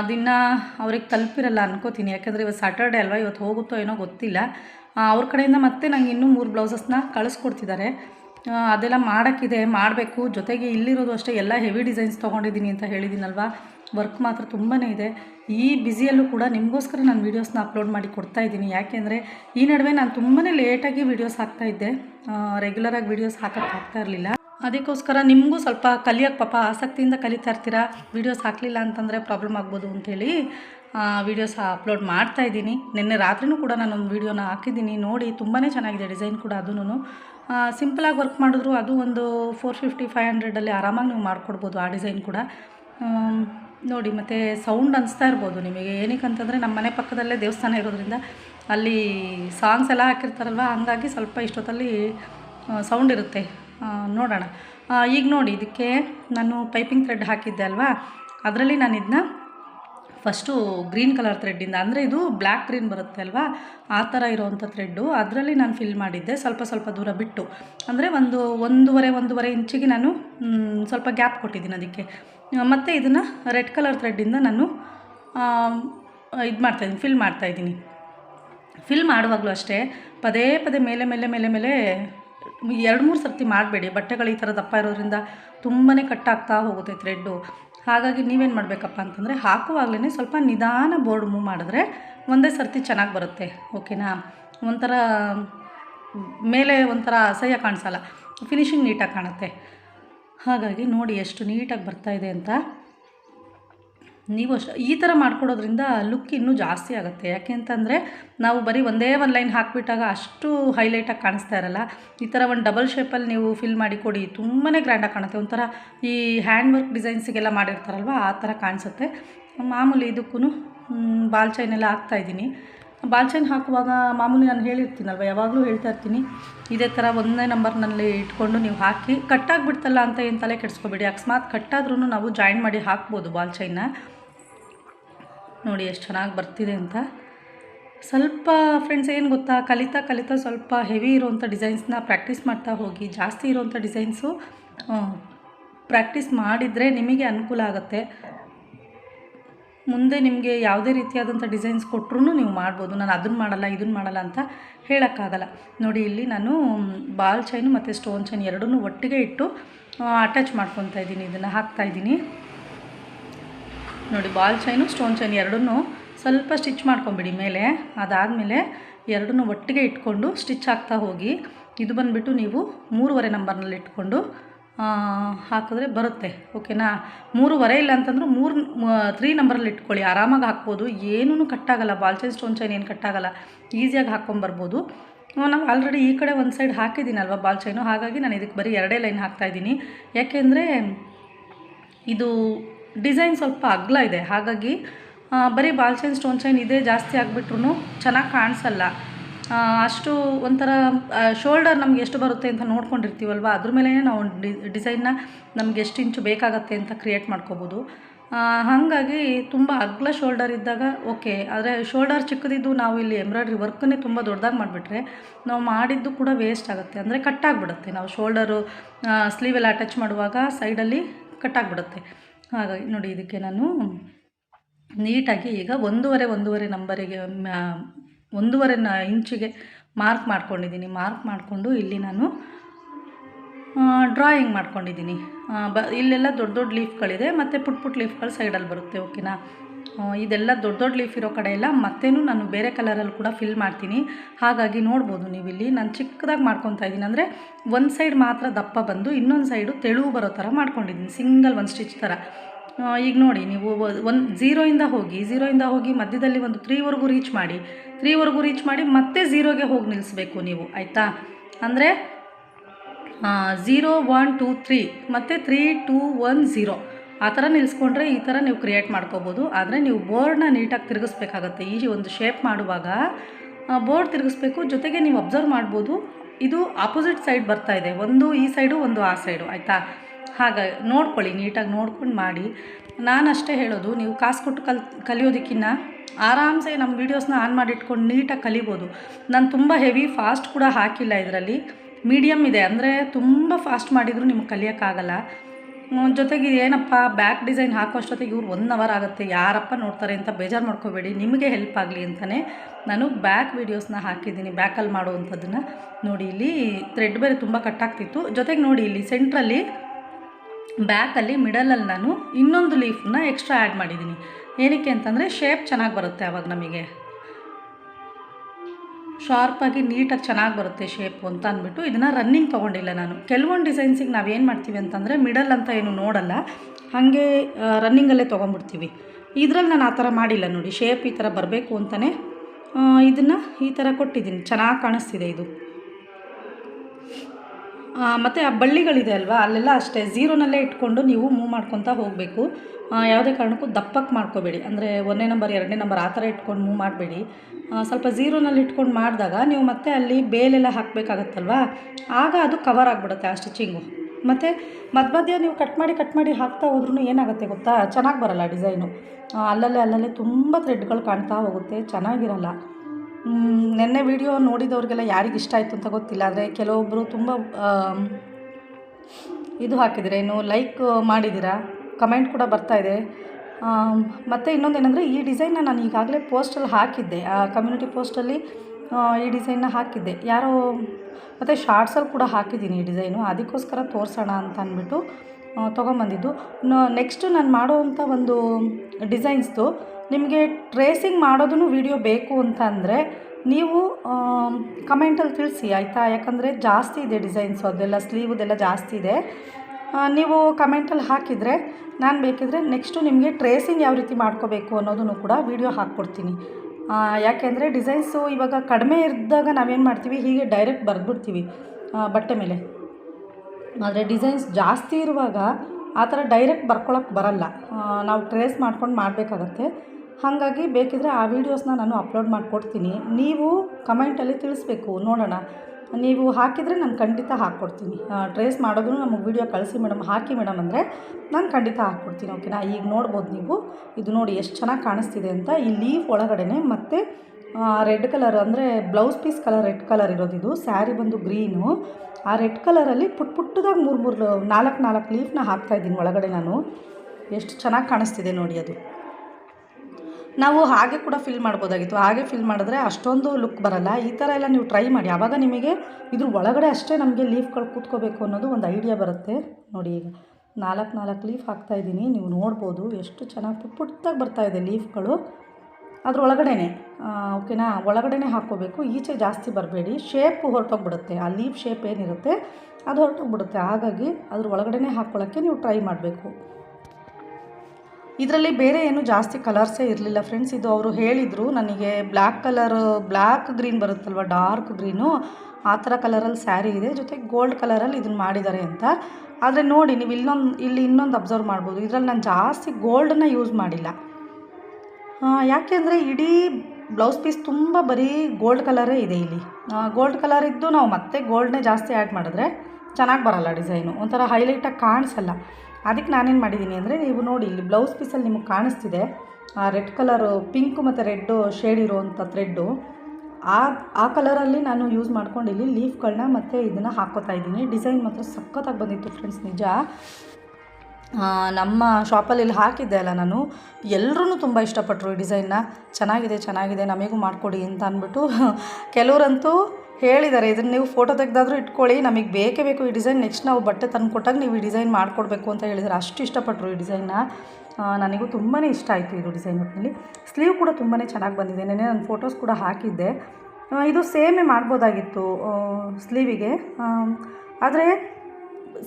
S1: ಅದನ್ನು ಅವ್ರಿಗೆ ತಲುಪಿರಲ್ಲ ಅನ್ಕೋತೀನಿ. ಯಾಕೆಂದರೆ ಇವತ್ತು ಸ್ಯಾಟರ್ಡೆ ಅಲ್ವಾ, ಇವತ್ತು ಹೋಗುತ್ತೋ ಏನೋ ಗೊತ್ತಿಲ್ಲ. ಅವ್ರ ಕಡೆಯಿಂದ ಮತ್ತೆ ನಂಗೆ ಇನ್ನೂ ಮೂರು ಬ್ಲೌಸಸ್ನ ಕಳಿಸ್ಕೊಡ್ತಿದ್ದಾರೆ. ಅದೆಲ್ಲ ಮಾಡೋಕ್ಕಿದೆ, ಮಾಡಬೇಕು. ಜೊತೆಗೆ ಇಲ್ಲಿರೋದು ಅಷ್ಟೇ, ಎಲ್ಲ ಹೆವಿ ಡಿಸೈನ್ಸ್ ತೊಗೊಂಡಿದ್ದೀನಿ ಅಂತ ಹೇಳಿದ್ದೀನಲ್ವಾ ವರ್ಕ್ ಮಾತ್ರ ತುಂಬಾ ಇದೆ. ಈ ಬ್ಯುಸಿಯಲ್ಲೂ ಕೂಡ ನಿಮಗೋಸ್ಕರ ನಾನು ವೀಡಿಯೋಸ್ನ ಅಪ್ಲೋಡ್ ಮಾಡಿ ಕೊಡ್ತಾ ಇದ್ದೀನಿ. ಯಾಕೆಂದರೆ ಈ ನಡುವೆ ನಾನು ತುಂಬಾ ಲೇಟಾಗಿ ವೀಡಿಯೋಸ್ ಹಾಕ್ತಾಯಿದ್ದೆ ರೆಗ್ಯುಲರಾಗಿ ವೀಡಿಯೋಸ್ ಹಾಕೋಕ್ಕೆ ಆಗ್ತಾ ಇರಲಿಲ್ಲ. ಅದಕ್ಕೋಸ್ಕರ ನಿಮಗೂ ಸ್ವಲ್ಪ ಕಲಿಯೋಕ್ಕೆ ಪಾಪ ಆಸಕ್ತಿಯಿಂದ ಕಲಿತಾ ಇರ್ತೀರಾ? ವೀಡಿಯೋಸ್ ಹಾಕಲಿಲ್ಲ ಅಂತಂದರೆ ಪ್ರಾಬ್ಲಮ್ ಆಗ್ಬೋದು ಅಂಥೇಳಿ ವೀಡಿಯೋಸ್ ಅಪ್ಲೋಡ್ ಮಾಡ್ತಾ ಇದ್ದೀನಿ. ನಿನ್ನೆ ರಾತ್ರಿನೂ ಕೂಡ ನಾನೊಂದು ವೀಡಿಯೋನ ಹಾಕಿದ್ದೀನಿ. ನೋಡಿ ತುಂಬಾ ಚೆನ್ನಾಗಿದೆ ಡಿಸೈನ್ ಕೂಡ ಅದೂ ಸಿಂಪಲಾಗಿ ವರ್ಕ್ ಮಾಡಿದ್ರು ಅದು ಒಂದು ಫೋರ್ ಫಿಫ್ಟಿ ಫೈವ್ ಹಂಡ್ರೆಡಲ್ಲಿ ಆರಾಮಾಗಿ ನೀವು ಮಾಡ್ಕೊಡ್ಬೋದು ಆ ಡಿಸೈನ್ ಕೂಡ. ನೋಡಿ, ಮತ್ತು ಸೌಂಡ್ ಅನಿಸ್ತಾ ಇರ್ಬೋದು ನಿಮಗೆ. ಏನಕ್ಕೆ ಅಂತಂದರೆ ನಮ್ಮ ಮನೆ ಪಕ್ಕದಲ್ಲೇ ದೇವಸ್ಥಾನ ಇರೋದ್ರಿಂದ ಅಲ್ಲಿ ಸಾಂಗ್ಸ್ ಎಲ್ಲ ಹಾಕಿರ್ತಾರಲ್ವ? ಹಂಗಾಗಿ ಸ್ವಲ್ಪ ಇಷ್ಟೊತ್ತಲ್ಲಿ ಸೌಂಡ್ ಇರುತ್ತೆ. ನೋಡೋಣ. ಈಗ ನೋಡಿ, ಇದಕ್ಕೆ ನಾನು ಪೈಪಿಂಗ್ ಥ್ರೆಡ್ ಹಾಕಿದ್ದೆ ಅಲ್ವಾ? ಅದರಲ್ಲಿ ನಾನು ಇದನ್ನ ಫಸ್ಟು ಗ್ರೀನ್ ಕಲರ್ ಥ್ರೆಡ್ಡಿಂದ ಅಂದರೆ ಇದು ಬ್ಲ್ಯಾಕ್ ಗ್ರೀನ್ ಬರುತ್ತೆ ಅಲ್ವಾ? ಆ ಥರ ಇರೋವಂಥ ಥ್ರೆಡ್ಡು ಅದರಲ್ಲಿ ನಾನು ಫಿಲ್ ಮಾಡಿದ್ದೆ ಸ್ವಲ್ಪ ಸ್ವಲ್ಪ ದೂರ ಬಿಟ್ಟು. ಅಂದರೆ ಒಂದು ಒಂದೂವರೆ ಒಂದೂವರೆ ಇಂಚಿಗೆ ನಾನು ಸ್ವಲ್ಪ ಗ್ಯಾಪ್ ಕೊಟ್ಟಿದ್ದೀನಿ ಅದಕ್ಕೆ. ಮತ್ತು ಇದನ್ನು ರೆಡ್ ಕಲರ್ ಥ್ರೆಡ್ಡಿಂದ ನಾನು ಇದು ಮಾಡ್ತಾಯಿದ್ದೀನಿ ಫಿಲ್ ಮಾಡ್ತಾಯಿದ್ದೀನಿ ಫಿಲ್ ಮಾಡುವಾಗಲೂ ಅಷ್ಟೇ, ಪದೇ ಪದೇ ಮೇಲೆ ಮೇಲೆ ಮೇಲೆ ಮೇಲೆ ಎರಡು, ಮೂರು ಸರ್ತಿ ಮಾಡಬೇಡಿ. ಬಟ್ಟೆಗಳು ಈ ಥರ ದಪ್ಪ ಇರೋದ್ರಿಂದ ತುಂಬಾ ಕಟ್ಟಾಗ್ತಾ ಹೋಗುತ್ತೆ ಥ್ರೆಡ್ಡು. ಹಾಗಾಗಿ ನೀವೇನು ಮಾಡಬೇಕಪ್ಪ ಅಂತಂದರೆ ಹಾಕುವಾಗಲೇ ಸ್ವಲ್ಪ ನಿಧಾನ ಬೋರ್ಡ್ ಮೂವ್ ಮಾಡಿದ್ರೆ ಒಂದೇ ಸರ್ತಿ ಚೆನ್ನಾಗಿ ಬರುತ್ತೆ, ಓಕೆನಾ? ಒಂಥರ, ಮೇಲೆ ಒಂಥರ ಅಸಹ್ಯ ಕಾಣಿಸಲ್ಲ. ಫಿನಿಷಿಂಗ್ ನೀಟಾಗಿ ಕಾಣುತ್ತೆ. ಹಾಗಾಗಿ ನೋಡಿ ಎಷ್ಟು ನೀಟಾಗಿ ಬರ್ತಾ ಇದೆ ಅಂತ. ನೀವು ಅಷ್ಟು ಈ ಥರ ಮಾಡ್ಕೊಡೋದ್ರಿಂದ ಲುಕ್ ಇನ್ನೂ ಜಾಸ್ತಿ ಆಗುತ್ತೆ. ಯಾಕೆ ಅಂತಂದರೆ ನಾವು ಬರೀ ಒಂದೇ ಒಂದು ಲೈನ್ ಹಾಕಿಬಿಟ್ಟಾಗ ಅಷ್ಟು ಹೈಲೈಟಾಗಿ ಕಾಣಿಸ್ತಾ ಇರಲ್ಲ. ಈ ಥರ ಒಂದು ಡಬಲ್ ಶೇಪಲ್ಲಿ ನೀವು ಫಿಲ್ ಮಾಡಿ ಕೊಡಿ ತುಂಬಾ ಗ್ರ್ಯಾಂಡಾಗಿ ಕಾಣುತ್ತೆ. ಒಂಥರ ಈ ಹ್ಯಾಂಡ್ ವರ್ಕ್ ಡಿಸೈನ್ಸಿಗೆಲ್ಲ ಮಾಡಿರ್ತಾರಲ್ವ, ಆ ಥರ ಕಾಣಿಸುತ್ತೆ. ಮಾಮೂಲಿ ಇದಕ್ಕೂ ಬಾಲ್ ಚೈನೆಲ್ಲ ಹಾಕ್ತಾಯಿದ್ದೀನಿ ಬಾಲ್ ಚೈನ್ ಹಾಕುವಾಗ ಮಾಮೂಲಿ ನಾನು ಹೇಳಿರ್ತೀನಲ್ವ, ಯಾವಾಗಲೂ ಹೇಳ್ತಾ ಇರ್ತೀನಿ, ಇದೇ ಥರ ಒಂದನೇ ನಂಬರ್ನಲ್ಲಿ ಇಟ್ಕೊಂಡು ನೀವು ಹಾಕಿ ಕಟ್ಟಾಗಿಬಿಡ್ತಲ್ಲ ಅಂತ ಏನು ತಲೆ ಕೆಡಿಸ್ಕೋಬೇಡಿ, ಅಕಸ್ಮಾತ್ ಕಟ್ಟಾದ್ರೂ ನಾವು ಜಾಯಿನ್ ಮಾಡಿ ಹಾಕ್ಬೋದು ಬಾಲ್ ಚೈನ್ನ ನೋಡಿ ಎಷ್ಟು ಚೆನ್ನಾಗಿ ಬರ್ತಿದೆ ಅಂತ. ಸ್ವಲ್ಪ ಫ್ರೆಂಡ್ಸ್ ಏನು ಗೊತ್ತಾ, ಕಲಿತಾ ಕಲಿತಾ ಸ್ವಲ್ಪ ಹೆವಿ ಇರೋವಂಥ ಡಿಸೈನ್ಸ್ನ ಪ್ರಾಕ್ಟೀಸ್ ಮಾಡ್ತಾ ಹೋಗಿ, ಜಾಸ್ತಿ ಇರೋವಂಥ ಡಿಸೈನ್ಸು ಪ್ರಾಕ್ಟೀಸ್ ಮಾಡಿದರೆ ನಿಮಗೆ ಅನುಕೂಲ ಆಗುತ್ತೆ. ಮುಂದೆ ನಿಮಗೆ ಯಾವುದೇ ರೀತಿಯಾದಂಥ ಡಿಸೈನ್ಸ್ ಕೊಟ್ಟರು ನೀವು ಮಾಡ್ಬೋದು. ನಾನು ಅದನ್ನು ಮಾಡಲ್ಲ, ಇದನ್ನು ಮಾಡಲ್ಲ ಅಂತ ಹೇಳೋಕ್ಕಾಗಲ್ಲ. ನೋಡಿ, ಇಲ್ಲಿ ನಾನು ಬಾಲ್ ಚೈನು ಮತ್ತು ಸ್ಟೋನ್ ಚೈನ್ ಎರಡನ್ನೂ ಒಟ್ಟಿಗೆ ಇಟ್ಟು ಅಟ್ಯಾಚ್ ಮಾಡ್ಕೊತಾ ಇದ್ದೀನಿ. ಇದನ್ನು ಹಾಕ್ತಾಯಿದ್ದೀನಿ ನೋಡಿ, ಬಾಲ್ ಚೈನು, ಸ್ಟೋನ್ ಚೈನ್ ಎರಡನ್ನೂ ಸ್ವಲ್ಪ ಸ್ಟಿಚ್ ಮಾಡ್ಕೊಂಬಿಡಿ ಮೇಲೆ. ಅದಾದಮೇಲೆ ಎರಡನ್ನೂ ಒಟ್ಟಿಗೆ ಇಟ್ಕೊಂಡು ಸ್ಟಿಚ್ ಹಾಕ್ತಾ ಹೋಗಿ. ಇದು ಬಂದುಬಿಟ್ಟು ನೀವು ಮೂರುವರೆ ನಂಬರ್ನಲ್ಲಿ ಇಟ್ಕೊಂಡು ಹಾಕಿದ್ರೆ ಬರುತ್ತೆ. ಓಕೆನಾ? ಮೂರುವರೆ ಇಲ್ಲ ಅಂತಂದ್ರೆ ಮೂರು ತ್ರೀ ನಂಬರಲ್ಲಿ ಇಟ್ಕೊಳ್ಳಿ. ಆರಾಮಾಗಿ ಹಾಕ್ಬೋದು. ಏನೂ ಕಟ್ಟಾಗಲ್ಲ. ಬಾಲ್ ಚೈನ್ ಸ್ಟೋನ್ ಚೈನ್ ಏನು ಕಟ್ಟಾಗಲ್ಲ. ಈಸಿಯಾಗಿ ಹಾಕ್ಕೊಂಬರ್ಬೋದು ನಾವು ಆಲ್ರೆಡಿ ಈ ಕಡೆ ಒಂದು ಸೈಡ್ ಹಾಕಿದ್ದೀನಲ್ವ ಬಾಲ್ ಚೈನು? ಹಾಗಾಗಿ ನಾನು ಇದಕ್ಕೆ ಬರೀ ಎರಡೇ ಲೈನ್ ಹಾಕ್ತಾಯಿದ್ದೀನಿ ಯಾಕೆಂದರೆ ಇದು ಡಿಸೈನ್ ಸ್ವಲ್ಪ ಅಗ್ಲ ಇದೆ. ಹಾಗಾಗಿ ಬರೀ ಬಾಲ್ ಚೈನ್ ಸ್ಟೋನ್ ಚೈನ್ ಇದೇ ಜಾಸ್ತಿ ಆಗಿಬಿಟ್ರು ಚೆನ್ನಾಗಿ ಕಾಣಿಸಲ್ಲ. ಅಷ್ಟು ಒಂಥರ ಶೋಲ್ಡರ್ ನಮ್ಗೆ ಎಷ್ಟು ಬರುತ್ತೆ ಅಂತ ನೋಡ್ಕೊಂಡಿರ್ತೀವಲ್ವ? ಅದ್ರ ಮೇಲೆ ನಾವು ಡಿ ಡಿಸೈನ್ನ ನಮ್ಗೆ ಎಷ್ಟು ಇಂಚು ಬೇಕಾಗತ್ತೆ ಅಂತ ಕ್ರಿಯೇಟ್ ಮಾಡ್ಕೋಬೋದು. ಹಾಗಾಗಿ ತುಂಬ ಅಗ್ಲ ಶೋಲ್ಡರ್ ಇದ್ದಾಗ ಓಕೆ ಆದರೆ ಶೋಲ್ಡರ್ ಚಿಕ್ಕದಿದ್ದು ನಾವು ಇಲ್ಲಿ ಎಂಬ್ರಾಯ್ಡ್ರಿ ವರ್ಕನ್ನೇ ತುಂಬ ದೊಡ್ಡದಾಗಿ ಮಾಡಿಬಿಟ್ರೆ ನಾವು ಮಾಡಿದ್ದು ಕೂಡ ವೇಸ್ಟ್ ಆಗುತ್ತೆ. ಅಂದರೆ ಕಟ್ಟಾಗ್ಬಿಡುತ್ತೆ ನಾವು ಶೋಲ್ಡರು ಸ್ಲೀವೆಲ್ಲ ಅಟ್ಯಾಚ್ ಮಾಡುವಾಗ ಸೈಡಲ್ಲಿ ಕಟ್ಟಾಗ್ಬಿಡುತ್ತೆ ಹಾಗಾಗಿ ನೋಡಿ, ಇದಕ್ಕೆ ನಾನು ನೀಟಾಗಿ ಈಗ ಒಂದೂವರೆ ಒಂದೂವರೆ ನಂಬರಿಗೆ ಒಂದೂವರೆ ಇಂಚಿಗೆ ಮಾರ್ಕ್ ಮಾಡ್ಕೊಂಡಿದ್ದೀನಿ. ಮಾರ್ಕ್ ಮಾಡಿಕೊಂಡು ಇಲ್ಲಿ ನಾನು ಡ್ರಾಯಿಂಗ್ ಮಾಡ್ಕೊಂಡಿದ್ದೀನಿ. ಬ, ಇಲ್ಲೆಲ್ಲ ದೊಡ್ಡ ದೊಡ್ಡ ಲೀಫ್ಗಳಿದೆ ಮತ್ತು ಪುಟ್ ಪುಟ್ ಲೀಫ್ಗಳು ಸೈಡಲ್ಲಿ ಬರುತ್ತೆ ಓಕೆನಾ ಇದೆಲ್ಲ ದೊಡ್ಡ ದೊಡ್ಡ ಲೀಫ್ ಇರೋ ಕಡೆ ಎಲ್ಲ ಮತ್ತೇನು ನಾನು ಬೇರೆ ಕಲರಲ್ಲಿ ಕೂಡ ಫಿಲ್ ಮಾಡ್ತೀನಿ. ಹಾಗಾಗಿ ನೋಡ್ಬೋದು ನೀವು ಇಲ್ಲಿ ನಾನು ಚಿಕ್ಕದಾಗಿ ಮಾಡ್ಕೊತಾ ಇದ್ದೀನಿ. ಅಂದರೆ ಒಂದು ಸೈಡ್ ಮಾತ್ರ ದಪ್ಪ ಬಂದು ಇನ್ನೊಂದು ಸೈಡು ತೆಳು ಬರೋ ಥರ ಮಾಡ್ಕೊಂಡಿದ್ದೀನಿ. ಸಿಂಗಲ್ ಒಂದು ಸ್ಟಿಚ್ ಥರ ಈಗ ನೋಡಿ, ನೀವು ಒಂದು ಝೀರೋಯಿಂದ ಹೋಗಿ ಝೀರೋಯಿಂದ ಹೋಗಿ ಮಧ್ಯದಲ್ಲಿ ಒಂದು ತ್ರೀವರೆಗೂ ರೀಚ್ ಮಾಡಿ ತ್ರೀವರೆಗೂ ರೀಚ್ ಮಾಡಿ ಮತ್ತೆ ಝೀರೋಗೆ ಹೋಗಿ ನಿಲ್ಲಿಸ್ಬೇಕು ನೀವು, ಆಯಿತಾ? ಅಂದರೆ ಝೀರೋ ಒನ್ ಟೂ ತ್ರೀ ಮತ್ತು ತ್ರೀ ಟೂ ಒನ್ ಝೀರೋ ಆ ಥರ ನಿಲ್ಲಿಸ್ಕೊಂಡ್ರೆ ಈ ಥರ ನೀವು ಕ್ರಿಯೇಟ್ ಮಾಡ್ಕೋಬೋದು. ಆದರೆ ನೀವು ಬೋರ್ಡ್ನ ನೀಟಾಗಿ ತಿರುಗಿಸ್ಬೇಕಾಗತ್ತೆ. ಈ ಒಂದು ಶೇಪ್ ಮಾಡುವಾಗ ಬೋರ್ಡ್ ತಿರುಗಿಸ್ಬೇಕು. ಜೊತೆಗೆ ನೀವು ಅಬ್ಸರ್ವ್ ಮಾಡ್ಬೋದು. ಇದು ಆಪೋಸಿಟ್ ಸೈಡ್ ಬರ್ತಾ ಇದೆ. ಒಂದು ಈ ಸೈಡು ಒಂದು ಆ ಸೈಡು ಆಯಿತಾ? ಹಾಗಾಗಿ ನೋಡ್ಕೊಳ್ಳಿ, ನೀಟಾಗಿ ನೋಡ್ಕೊಂಡು ಮಾಡಿ. ನಾನು ಅಷ್ಟೇ ಹೇಳೋದು, ನೀವು ಕಾಸು ಕೊಟ್ಟು ಕಲ್ ಕಲಿಯೋದಕ್ಕಿಂತ ಆರಾಮ್ಸೆ ನಮ್ಮ ವೀಡಿಯೋಸ್ನ ಆನ್ ಮಾಡಿಟ್ಕೊಂಡು ನೀಟಾಗಿ ಕಲಿಬೋದು. ನಾನು ತುಂಬ ಹೆವಿ ಫಾಸ್ಟ್ ಕೂಡ ಹಾಕಿಲ್ಲ ಇದರಲ್ಲಿ. ಮೀಡಿಯಮ್ ಇದೆ, ಅಂದರೆ ತುಂಬ ಫಾಸ್ಟ್ ಮಾಡಿದರೂ ನಿಮ್ಗೆ ಕಲಿಯೋಕ್ಕಾಗಲ್ಲ. ಜೊತೆಗೆ ಏನಪ್ಪ ಬ್ಯಾಕ್ ಡಿಸೈನ್ ಹಾಕೋಷ್ಟೊತ್ತಿಗೆ ಇವ್ರು ಒನ್ ಅವರ್ ಆಗುತ್ತೆ. ಯಾರಪ್ಪ ನೋಡ್ತಾರೆ ಅಂತ ಬೇಜಾರು ಮಾಡ್ಕೋಬೇಡಿ, ನಿಮಗೆ ಹೆಲ್ಪ್ ಆಗಲಿ ಅಂತಲೇ ನಾನು ಬ್ಯಾಕ್ ವೀಡಿಯೋಸ್ನ ಹಾಕಿದ್ದೀನಿ ಬ್ಯಾಕಲ್ಲಿ ಮಾಡುವಂಥದ್ದನ್ನು. ನೋಡಿ, ಇಲ್ಲಿ ಥ್ರೆಡ್ ಬೇರೆ ತುಂಬ ಕಟ್ಟಾಗ್ತಿತ್ತು ಜೊತೆಗೆ ನೋಡಿ, ಇಲ್ಲಿ ಸೆಂಟ್ರಲ್ಲಿ ಬ್ಯಾಕಲ್ಲಿ ಮಿಡಲಲ್ಲಿ ನಾನು ಇನ್ನೊಂದು ಲೀಫನ್ನ ಎಕ್ಸ್ಟ್ರಾ ಆ್ಯಡ್ ಮಾಡಿದ್ದೀನಿ. ಏನಕ್ಕೆ ಅಂತಂದರೆ ಶೇಪ್ ಚೆನ್ನಾಗಿ ಬರುತ್ತೆ ಅವಾಗ ನಮಗೆ. ಶಾರ್ಪಾಗಿ ನೀಟಾಗಿ ಚೆನ್ನಾಗಿ ಬರುತ್ತೆ ಶೇಪು ಅಂತ ಅಂದ್ಬಿಟ್ಟು ಇದನ್ನು ರನ್ನಿಂಗ್ ತೊಗೊಂಡಿಲ್ಲ ನಾನು. ಕೆಲವೊಂದು ಡಿಸೈನ್ಸಿಗೆ ನಾವೇನು ಮಾಡ್ತೀವಿ ಅಂತಂದರೆ ಮಿಡಲ್ ಅಂತ ಏನು ನೋಡಲ್ಲ. ಹಾಗೆ ರನ್ನಿಂಗಲ್ಲೇ ತೊಗೊಂಬಿಡ್ತೀವಿ ಇದರಲ್ಲಿ ನಾನು ಆ ಥರ ಮಾಡಿಲ್ಲ ನೋಡಿ. ಶೇಪ್ ಈ ಥರ ಬರಬೇಕು ಅಂತಲೇ ಇದನ್ನು ಈ ಥರ ಕೊಟ್ಟಿದ್ದೀನಿ. ಚೆನ್ನಾಗಿ ಕಾಣಿಸ್ತಿದೆ ಇದು. ಮತ್ತು ಆ ಬಳ್ಳಿಗಳಿದೆ ಅಲ್ವಾ? ಅಲ್ಲೆಲ್ಲ ಅಷ್ಟೇ. ಝೀರೋನಲ್ಲೇ ಇಟ್ಕೊಂಡು ನೀವು ಮೂವ್ ಮಾಡ್ಕೊತಾ ಹೋಗಬೇಕು. ಯಾವುದೇ ಕಾರಣಕ್ಕೂ ದಪ್ಪಕ್ಕೆ ಮಾಡ್ಕೋಬೇಡಿ. ಅಂದರೆ ಒಂದನೇ ನಂಬರ್, ಎರಡನೇ ನಂಬರ್ ಆ ಥರ ಇಟ್ಕೊಂಡು ಮೂವ್ ಮಾಡಬೇಡಿ. ಸ್ವಲ್ಪ ಝೀರೋನಲ್ಲಿ ಇಟ್ಕೊಂಡು ಮಾಡಿದಾಗ ನೀವು ಮತ್ತೆ ಅಲ್ಲಿ ಬೇಲೆಲ್ಲ ಹಾಕಬೇಕಾಗತ್ತಲ್ವಾ? ಆಗ ಅದು ಕವರ್ ಆಗಿಬಿಡುತ್ತೆ ಆ ಸ್ಟಿಚಿಂಗು ಮತ್ತು ಮಧ್ಯ ಮಧ್ಯ ನೀವು ಕಟ್ ಮಾಡಿ ಕಟ್ ಮಾಡಿ ಹಾಕ್ತಾ ಹೋದ್ರೂ ಏನಾಗುತ್ತೆ ಗೊತ್ತಾ? ಚೆನ್ನಾಗಿ ಬರಲ್ಲ ಡಿಸೈನು ಅಲ್ಲಲ್ಲೇ ಅಲ್ಲಲ್ಲೇ ತುಂಬ ಥ್ರೆಡ್ಗಳು ಕಾಣ್ತಾ ಹೋಗುತ್ತೆ. ಚೆನ್ನಾಗಿರಲ್ಲ. ನೆನ್ನೆ ವಿಡಿಯೋ ನೋಡಿದವ್ರಿಗೆಲ್ಲ ಯಾರಿಗೆ ಇಷ್ಟ ಆಯಿತು ಅಂತ ಗೊತ್ತಿಲ್ಲ ಆದರೆ ಕೆಲವೊಬ್ಬರು ತುಂಬ ಇದು ಹಾಕಿದರೆ ಏನು ಲೈಕ್ ಮಾಡಿದ್ದೀರಾ ಕಮೆಂಟ್ ಕೂಡ ಬರ್ತಾ ಆಮ್, ಮತ್ತು ಇನ್ನೊಂದೇನೆಂದರೆ ಈ ಡಿಸೈನ್ನ ನಾನು ಈಗಾಗಲೇ ಪೋಸ್ಟಲ್ಲಿ ಹಾಕಿದ್ದೆ. ಆ ಕಮ್ಯುನಿಟಿ ಪೋಸ್ಟಲ್ಲಿ ಈ ಡಿಸೈನ್ನ ಹಾಕಿದ್ದೆ. ಯಾರೋ ಮತ್ತು ಶಾರ್ಟ್ಸಲ್ಲಿ ಕೂಡ ಹಾಕಿದ್ದೀನಿ ಈ ಡಿಸೈನು ಅದಕ್ಕೋಸ್ಕರ ತೋರಿಸೋಣ ಅಂತ ಅಂದ್ಬಿಟ್ಟು ತೊಗೊಂಬಂದಿದ್ದು. ನೆಕ್ಸ್ಟು ನಾನು ಮಾಡೋವಂಥ ಒಂದು ಡಿಸೈನ್ಸ್ದು ನಿಮಗೆ ಟ್ರೇಸಿಂಗ್ ಮಾಡೋದನ್ನು ವಿಡಿಯೋ ಬೇಕು ಅಂತ ಅಂದರೆ ನೀವು ಕಮೆಂಟಲ್ಲಿ ತಿಳಿಸಿ, ಆಯಿತಾ? ಯಾಕಂದರೆ ಜಾಸ್ತಿ ಇದೆ ಡಿಸೈನ್ಸು ಅದೆಲ್ಲ ಸ್ಲೀವ್ದೆಲ್ಲ ಜಾಸ್ತಿ ಇದೆ. ನೀವು ಕಮೆಂಟಲ್ಲಿ ಹಾಕಿದರೆ ನಾನು ಬೇಕಿದ್ರೆ ನೆಕ್ಸ್ಟು ನಿಮಗೆ ಟ್ರೇಸಿಂಗ್ ಯಾವ ರೀತಿ ಮಾಡ್ಕೋಬೇಕು ಅನ್ನೋದನ್ನು ಕೂಡ ವಿಡಿಯೋ ಹಾಕ್ಕೊಡ್ತೀನಿ. ಯಾಕೆಂದರೆ ಡಿಸೈನ್ಸು ಇವಾಗ ಕಡಿಮೆ ಇದ್ದಾಗ ನಾವೇನು ಮಾಡ್ತೀವಿ? ಹೀಗೆ ಡೈರೆಕ್ಟ್ ಬರೆದ್ಬಿಡ್ತೀವಿ ಬಟ್ಟೆ ಮೇಲೆ. ಆದರೆ ಡಿಸೈನ್ಸ್ ಜಾಸ್ತಿ ಇರುವಾಗ ಆ ಥರ ಡೈರೆಕ್ಟ್ ಬರ್ಕೊಳಕ್ಕೆ ಬರಲ್ಲ. ನಾವು ಟ್ರೇಸ್ ಮಾಡ್ಕೊಂಡು ಮಾಡಬೇಕಾಗತ್ತೆ. ಹಾಗಾಗಿ ಬೇಕಿದ್ರೆ ಆ ವೀಡಿಯೋಸ್ನ ನಾನು ಅಪ್ಲೋಡ್ ಮಾಡಿಕೊಡ್ತೀನಿ. ನೀವು ಕಮೆಂಟಲ್ಲಿ ತಿಳಿಸ್ಬೇಕು, ನೋಡೋಣ. ನೀವು ಹಾಕಿದರೆ ನಾನು ಖಂಡಿತ ಹಾಕ್ಕೊಡ್ತೀನಿ. ಟ್ರೇಸ್ ಮಾಡೋದು ನಮಗೆ ವೀಡಿಯೋ ಕಳಿಸಿ ಮೇಡಮ್. ಹಾಕಿ ಮೇಡಮ್ ಅಂದರೆ ನಾನು ಖಂಡಿತ ಹಾಕ್ಕೊಡ್ತೀನಿ ಓಕೆನಾ ಈಗ ನೋಡ್ಬೋದು ನೀವು. ಇದು ನೋಡಿ ಎಷ್ಟು ಚೆನ್ನಾಗಿ ಕಾಣಿಸ್ತಿದೆ ಅಂತ. ಈ ಲೀಫ್ ಒಳಗಡೆ ಮತ್ತು ರೆಡ್ ಕಲರ್ ಅಂದರೆ blouse piece colour red colour ಇರೋದು ಇದು. ಸ್ಯಾರಿ ಬಂದು ಗ್ರೀನು ಆ ರೆಡ್ ಕಲರಲ್ಲಿ ಪುಟ್ ಪುಟ್ಟದಾಗಿ ಮೂರು ಮೂರು, ನಾಲ್ಕು ನಾಲ್ಕು ಲೀಫ್ನ ಹಾಕ್ತಾಯಿದ್ದೀನಿ ಒಳಗಡೆ ನಾನು. ಎಷ್ಟು ಚೆನ್ನಾಗಿ ಕಾಣಿಸ್ತಿದೆ ನೋಡಿ ಅದು. ನಾವು ಹಾಗೆ ಕೂಡ ಫಿಲ್ ಮಾಡ್ಬೋದಾಗಿತ್ತು. ಹಾಗೆ ಫಿಲ್ ಮಾಡಿದ್ರೆ ಅಷ್ಟೊಂದು ಲುಕ್ ಬರಲ್ಲ. ಈ ಥರ ಎಲ್ಲ ನೀವು ಟ್ರೈ ಮಾಡಿ. ಆವಾಗ ನಿಮಗೆ ಇದ್ರ ಒಳಗಡೆ ಅಷ್ಟೇ ನಮಗೆ ಲೀಫ್ಗಳು ಕೂತ್ಕೋಬೇಕು ಅನ್ನೋದು ಒಂದು ಐಡಿಯಾ ಬರುತ್ತೆ. ನೋಡಿ ಈಗ ನಾಲ್ಕು ನಾಲ್ಕು ಲೀಫ್ ಹಾಕ್ತಾಯಿದ್ದೀನಿ ನೀವು ನೋಡ್ಬೋದು ಎಷ್ಟು ಚೆನ್ನಾಗಿ ಪುಟ್ ಪುಟ್ಟದಾಗಿ ಬರ್ತಾಯಿದೆ ಲೀಫ್ಗಳು ಅದ್ರ ಒಳಗಡೆನೆ ಓಕೆನಾ ಒಳಗಡೆನೆ ಹಾಕ್ಕೋಬೇಕು. ಈಚೆ ಜಾಸ್ತಿ ಬರಬೇಡಿ. ಶೇಪ್ ಹೊರಟೋಗ್ಬಿಡುತ್ತೆ. ಆ ಲೀಫ್ ಶೇಪ್ ಏನಿರುತ್ತೆ, ಅದು ಹೊರಟೋಗ್ಬಿಡುತ್ತೆ. ಹಾಗಾಗಿ ಅದ್ರ ಒಳಗಡೆನೆ ಹಾಕ್ಕೊಳ್ಳೋಕ್ಕೆ ನೀವು ಟ್ರೈ ಮಾಡಬೇಕು. ಇದರಲ್ಲಿ ಬೇರೆ ಏನು ಜಾಸ್ತಿ ಕಲರ್ಸೇ ಇರಲಿಲ್ಲ. ಫ್ರೆಂಡ್ಸ್ ಇದು ಅವರು ಹೇಳಿದರು, ನನಗೆ ಬ್ಲ್ಯಾಕ್ ಕಲರ್ ಬ್ಲ್ಯಾಕ್ ಗ್ರೀನ್ ಬರುತ್ತಲ್ವ ಡಾರ್ಕ್ ಗ್ರೀನು ಆ ಥರ ಕಲರಲ್ಲಿ ಸ್ಯಾರಿ ಇದೆ. ಜೊತೆಗೆ ಗೋಲ್ಡ್ ಕಲರಲ್ಲಿ ಇದನ್ನು ಮಾಡಿದ್ದಾರೆ ಅಂತ. ಆದರೆ ನೋಡಿ, ನೀವು ಇಲ್ಲೊಂದು, ಇಲ್ಲಿ ಇನ್ನೊಂದು ಅಬ್ಸರ್ವ್ ಮಾಡ್ಬೋದು. ಇದರಲ್ಲಿ ನಾನು ಜಾಸ್ತಿ ಗೋಲ್ಡನ್ನ ಯೂಸ್ ಮಾಡಿಲ್ಲ. ಯಾಕೆಂದರೆ ಇಡೀ ಬ್ಲೌಸ್ ಪೀಸ್ ತುಂಬ ಬರೀ ಗೋಲ್ಡ್ ಕಲರೇ ಇದೆ ಇಲ್ಲಿ. ಗೋಲ್ಡ್ ಕಲರ್ ಇದ್ದು ನಾವು ಮತ್ತೆ ಗೋಲ್ಡ್ನೇ ಜಾಸ್ತಿ ಆ್ಯಡ್ ಮಾಡಿದ್ರೆ ಚೆನ್ನಾಗಿ ಬರಲ್ಲ ಡಿಸೈನು. ಒಂಥರ ಹೈಲೈಟಾಗಿ ಕಾಣಿಸಲ್ಲ. ಅದಕ್ಕೆ ನಾನೇನು ಮಾಡಿದ್ದೀನಿ ಅಂದರೆ, ನೀವು ನೋಡಿ ಇಲ್ಲಿ ಬ್ಲೌಸ್ ಪೀಸಲ್ಲಿ ನಿಮಗೆ ಕಾಣಿಸ್ತಿದೆ. ಆ ರೆಡ್ ಕಲರು ಪಿಂಕು ಮತ್ತು ರೆಡ್ಡು ಶೇಡ್ ಇರುವಂಥ ಥ್ರೆಡ್ಡು ಆ ಆ ಕಲರಲ್ಲಿ ನಾನು ಯೂಸ್ ಮಾಡ್ಕೊಂಡು ಇಲ್ಲಿ ಲೀಫ್ಗಳನ್ನ ಮತ್ತು ಇದನ್ನು ಹಾಕೋತಾ ಇದ್ದೀನಿ. ಡಿಸೈನ್ ಮಾತ್ರ ಸಖತ್ತಾಗಿ ಬಂದಿತ್ತು ಫ್ರೆಂಡ್ಸ್ ನಿಜ. ನಮ್ಮ ಶಾಪಲ್ಲಿ ಇಲ್ಲಿ ಹಾಕಿದ್ದೆ ಅಲ್ಲ ನಾನು. ಎಲ್ಲರೂ ತುಂಬ ಇಷ್ಟಪಟ್ಟರು ಈ ಡಿಸೈನ್ನ ಚೆನ್ನಾಗಿದೆ ಚೆನ್ನಾಗಿದೆ, ನಮಗೂ ಮಾಡಿಕೊಡಿ ಅಂತ ಅಂದ್ಬಿಟ್ಟು. ಕೆಲವರಂತೂ ಹೇಳಿದ್ದಾರೆ. ಇದನ್ನು ನೀವು ಫೋಟೋ ತೆಗೆದಾದರೂ ಇಟ್ಕೊಳ್ಳಿ. ನಮಗೆ ಬೇಕೇ ಬೇಕು ಈ ಡಿಸೈನ್ ನೆಕ್ಸ್ಟ್ ನಾವು ಬಟ್ಟೆ ತಂದು ಕೊಟ್ಟಾಗ ನೀವು ಈ ಡಿಸೈನ್ ಮಾಡಿಕೊಡ್ಬೇಕು ಅಂತ ಹೇಳಿದರೆ ಅಷ್ಟು ಇಷ್ಟಪಟ್ಟರು ಈ ಡಿಸೈನ್ನ ನನಗೂ ತುಂಬಾ ಇಷ್ಟ ಆಯಿತು ಇದು ಡಿಸೈನ್ ಒಟ್ಟಿನಲ್ಲಿ ಸ್ಲೀವ್ ಕೂಡ ತುಂಬಾ ಚೆನ್ನಾಗಿ ಬಂದಿದೆ. ನೆನ್ನೆ ನಾನು ಫೋಟೋಸ್ ಕೂಡ ಹಾಕಿದ್ದೆ. ಇದು ಸೇಮೇ ಮಾಡ್ಬೋದಾಗಿತ್ತು ಸ್ಲೀವಿಗೆ ಆದರೆ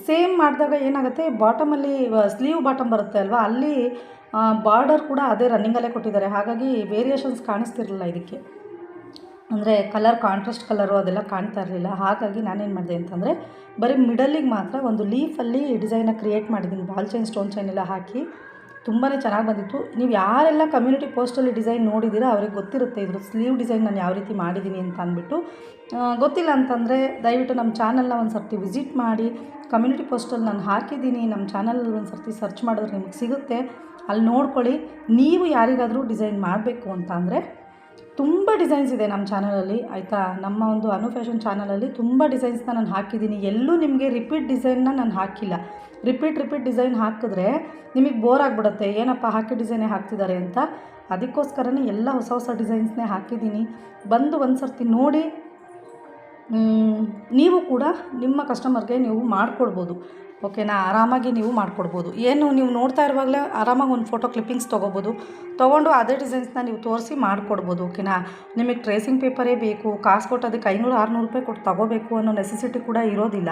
S1: ಸೇಮ್ ಮಾಡಿದಾಗ ಏನಾಗುತ್ತೆ ಬಾಟಮಲ್ಲಿ ಸ್ಲೀವ್ ಬಾಟಮ್ ಬರುತ್ತೆ ಅಲ್ವಾ? ಅಲ್ಲಿ ಬಾರ್ಡರ್ ಕೂಡ ಅದೇ ರನ್ನಿಂಗಲ್ಲೇ ಕೊಟ್ಟಿದ್ದಾರೆ. ಹಾಗಾಗಿ ವೇರಿಯೇಷನ್ಸ್ ಕಾಣಿಸ್ತಿರಲಿಲ್ಲ ಇದಕ್ಕೆ. ಅಂದರೆ ಕಲರ್ ಕಾಂಟ್ರಾಸ್ಟ್ ಕಲರು ಅದೆಲ್ಲ ಕಾಣ್ತಾ ಇರಲಿಲ್ಲ. ಹಾಗಾಗಿ ನಾನೇನು ಮಾಡಿದೆ ಅಂತಂದರೆ ಬರೀ ಮಿಡಲಿಗೆ ಮಾತ್ರ ಒಂದು ಲೀಫಲ್ಲಿ ಡಿಸೈನ ಕ್ರಿಯೇಟ್ ಮಾಡಿದ್ದೀನಿ ಬಾಲ್ ಚೈನ್ ಸ್ಟೋನ್ ಚೈನ್ ಎಲ್ಲ ಹಾಕಿ. ತುಂಬಾ ಚೆನ್ನಾಗಿ ಬಂದಿತ್ತು. ನೀವು ಯಾರೆಲ್ಲ ಕಮ್ಯುನಿಟಿ ಪೋಸ್ಟಲ್ಲಿ ಡಿಸೈನ್ ನೋಡಿದ್ದೀರಾ ಅವ್ರಿಗೆ ಗೊತ್ತಿರುತ್ತೆ ಇದ್ರ ಸ್ಲೀವ್ ಡಿಸೈನ್ ನಾನು ಯಾವ ರೀತಿ ಮಾಡಿದ್ದೀನಿ ಅಂತ ಅಂದ್ಬಿಟ್ಟು. ಗೊತ್ತಿಲ್ಲ ಅಂತಂದರೆ ದಯವಿಟ್ಟು ನಮ್ಮ ಚಾನಲ್ನ ಒಂದು ಸರ್ತಿ ವಿಸಿಟ್ ಮಾಡಿ. ಕಮ್ಯುನಿಟಿ ಪೋಸ್ಟಲ್ಲಿ ನಾನು ಹಾಕಿದ್ದೀನಿ ನಮ್ಮ ಚಾನಲಲ್ಲಿ ಒಂದು ಸರ್ತಿ ಸರ್ಚ್ ಮಾಡಿದ್ರೆ ನಿಮಗೆ ಸಿಗುತ್ತೆ. ಅಲ್ಲಿ ನೋಡ್ಕೊಳ್ಳಿ. ನೀವು ಯಾರಿಗಾದರೂ ಡಿಸೈನ್ ಮಾಡಬೇಕು ಅಂತ ಅಂದರೆ ತುಂಬ ಡಿಸೈನ್ಸ್ ಇದೆ ನಮ್ಮ ಚಾನಲಲ್ಲಿ ಆಯಿತಾ? ನಮ್ಮ ಒಂದು ಅನು ಫ್ಯಾಷನ್ ಚಾನಲಲ್ಲಿ ತುಂಬ ಡಿಸೈನ್ಸ್ನ ನಾನು ಹಾಕಿದ್ದೀನಿ. ಎಲ್ಲೂ ನಿಮಗೆ ರಿಪೀಟ್ ಡಿಸೈನ್ನ ನಾನು ಹಾಕಿಲ್ಲ. ರಿಪೀಟ್ ರಿಪೀಟ್ ಡಿಸೈನ್ ಹಾಕಿದ್ರೆ ನಿಮಗೆ ಬೋರ್ ಆಗಿಬಿಡುತ್ತೆ. ಏನಪ್ಪ ಹಾಕಿ ಡಿಸೈನೇ ಹಾಕ್ತಿದ್ದಾರೆ ಅಂತ? ಅದಕ್ಕೋಸ್ಕರನೇ ಎಲ್ಲ ಹೊಸ ಹೊಸ ಡಿಸೈನ್ಸ್ನೇ ಹಾಕಿದ್ದೀನಿ. ಬಂದು ಒಂದು ಸರ್ತಿ ನೋಡಿ ನೀವು ಕೂಡ ನಿಮ್ಮ ಕಸ್ಟಮರ್ಗೆ ನೀವು ಮಾಡಿಕೊಡ್ಬೋದು. ಓಕೆನಾ? ಆರಾಮಾಗಿ ನೀವು ಮಾಡ್ಕೊಡ್ಬೋದು. ಏನು ನೀವು ನೋಡ್ತಾ ಇರುವಾಗಲೇ ಆರಾಮಾಗಿ ಒಂದು ಫೋಟೋ ಕ್ಲಿಪ್ಪಿಂಗ್ಸ್ ತೊಗೋಬೋದು. ತೊಗೊಂಡು ಅದೇ ಡಿಸೈನ್ಸ್ನ ನೀವು ತೋರಿಸಿ ಮಾಡಿಕೊಡ್ಬೋದು, ಓಕೆನಾ? ನಿಮಗೆ ಟ್ರೇಸಿಂಗ್ ಪೇಪರೇ ಬೇಕು, ಕಾಸು ಕೊಟ್ಟು ಅದಕ್ಕೆ ಐನೂರು, ಆರುನೂರು ರೂಪಾಯಿ ಕೊಟ್ಟು ತೊಗೋಬೇಕು ಅನ್ನೋ ನೆಸೆಸಿಟಿ ಕೂಡ ಇರೋದಿಲ್ಲ.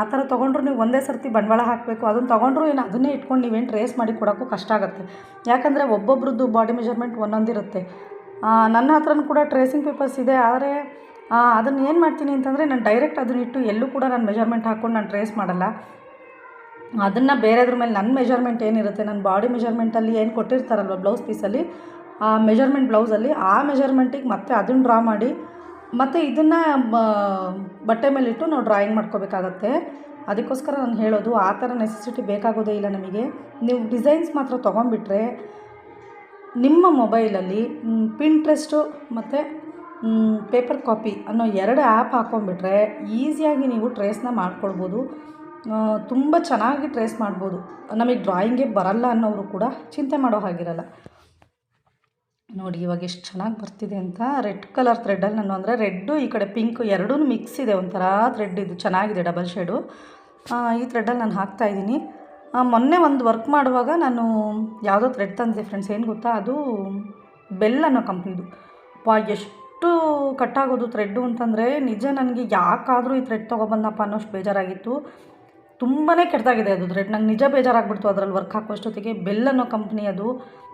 S1: ಆ ಥರ ತೊಗೊಂಡ್ರು ನೀವು ಒಂದೇ ಸರ್ತಿ ಬಂಡವಾಳ ಹಾಕಬೇಕು. ಅದನ್ನು ತೊಗೊಂಡ್ರು ಏನು ಅದನ್ನೇ ಇಟ್ಕೊಂಡು ನೀವೇನು ಟ್ರೇಸ್ ಮಾಡಿ ಕೊಡೋಕ್ಕೂ ಕಷ್ಟ ಆಗುತ್ತೆ. ಯಾಕಂದರೆ ಒಬ್ಬೊಬ್ರದ್ದು ಬಾಡಿ ಮೆಜರ್ಮೆಂಟ್ ಒಂದೊಂದಿರುತ್ತೆ. ನನ್ನ ಹತ್ರನೂ ಕೂಡ ಟ್ರೇಸಿಂಗ್ ಪೇಪರ್ಸ್ ಇದೆ. ಆದರೆ ಅದನ್ನು ಏನು ಮಾಡ್ತೀನಿ ಅಂತಂದರೆ ನಾನು ಡೈರೆಕ್ಟ್ ಅದನ್ನ ಇಟ್ಟು ಎಲ್ಲೂ ಕೂಡ ನಾನು ಮೆಜರ್ಮೆಂಟ್ ಹಾಕ್ಕೊಂಡು ನಾನು ಟ್ರೇಸ್ ಮಾಡಲ್ಲ. ಅದನ್ನು ಬೇರೆದ್ರ ಮೇಲೆ ನನ್ನ ಮೆಜರ್ಮೆಂಟ್ ಏನಿರುತ್ತೆ ನನ್ನ ಬಾಡಿ ಮೆಜರ್ಮೆಂಟಲ್ಲಿ ಏನು ಕೊಟ್ಟಿರ್ತಾರಲ್ವ ಬ್ಲೌಸ್ ಪೀಸಲ್ಲಿ ಆ ಮೆಜರ್ಮೆಂಟ್ ಬ್ಲೌಸಲ್ಲಿ ಆ ಮೆಜರ್ಮೆಂಟಿಗೆ ಮತ್ತೆ ಅದನ್ನು ಡ್ರಾ ಮಾಡಿ, ಮತ್ತು ಇದನ್ನು ಬಟ್ಟೆ ಮೇಲಿಟ್ಟು ನಾವು ಡ್ರಾಯಿಂಗ್ ಮಾಡ್ಕೋಬೇಕಾಗತ್ತೆ. ಅದಕ್ಕೋಸ್ಕರ ನಾನು ಹೇಳೋದು, ಆ ಥರ ನೆಸೆಸಿಟಿ ಬೇಕಾಗೋದೇ ಇಲ್ಲ ನಮಗೆ. ನೀವು ಡಿಸೈನ್ಸ್ ಮಾತ್ರ ತೊಗೊಂಬಿಟ್ರೆ ನಿಮ್ಮ ಮೊಬೈಲಲ್ಲಿ ಪಿಂಟ್ರೆಸ್ಟು ಮತ್ತು ಪೇಪರ್ ಕಾಪಿ ಅನ್ನೋ ಎರಡು ಆ್ಯಪ್ ಹಾಕ್ಕೊಂಬಿಟ್ರೆ ಈಸಿಯಾಗಿ ನೀವು ಟ್ರೇಸ್ನ ಮಾಡ್ಕೊಳ್ಬೋದು. ತುಂಬ ಚೆನ್ನಾಗಿ ಟ್ರೇಸ್ ಮಾಡ್ಬೋದು. ನಮಗೆ ಡ್ರಾಯಿಂಗೇ ಬರಲ್ಲ ಅನ್ನೋರು ಕೂಡ ಚಿಂತೆ ಮಾಡೋ ಹಾಗಿರಲ್ಲ. ನೋಡಿ, ಇವಾಗ ಎಷ್ಟು ಚೆನ್ನಾಗಿ ಬರ್ತಿದೆ ಅಂತ. ರೆಡ್ ಕಲರ್ ಥ್ರೆಡ್ಡಲ್ಲಿ ನಾನು ಅಂದರೆ ರೆಡ್ಡು ಈ ಕಡೆ ಪಿಂಕು ಎರಡೂ ಮಿಕ್ಸ್ ಇದೆ. ಒಂಥರ ಥ್ರೆಡ್ ಇದು. ಚೆನ್ನಾಗಿದೆ ಡಬಲ್ ಶೇಡು ಈ ಥ್ರೆಡ್ಡಲ್ಲಿ ನಾನು ಹಾಕ್ತಾಯಿದ್ದೀನಿ ಮೊನ್ನೆ ಒಂದು ವರ್ಕ್ ಮಾಡುವಾಗ ನಾನು ಯಾವುದೋ ಥ್ರೆಡ್ ತಂದಿದ್ದೆ ಫ್ರೆಂಡ್ಸ್ ಏನು ಗೊತ್ತಾ? ಅದು ಬೆಲ್ ಅನ್ನೋ ಕಂಪ್ನಿದು ವಾ, ಎಷ್ಟು ಕಟ್ಟಾಗೋದು ಥ್ರೆಡ್ಡು ಅಂತಂದರೆ ನಿಜ ನನಗೆ ಯಾಕಾದರೂ ಈ ಥ್ರೆಡ್ ತೊಗೊಬಂದಪ್ಪ ಅನ್ನೋಷ್ಟು ಬೇಜಾರಾಗಿತ್ತು. ತುಂಬಾ ಕೆಟ್ಟದಾಗಿದೆ ಅದು ಥ್ರೆಡ್ ನಂಗೆ ನಿಜ ಬೇಜಾರಾಗ್ಬಿಡ್ತು ಅದರಲ್ಲಿ ವರ್ಕ್ ಹಾಕೋಷ್ಟೊತ್ತಿಗೆ ಬೆಲ್ ಅನ್ನೋ ಕಂಪ್ನಿ ಅದು.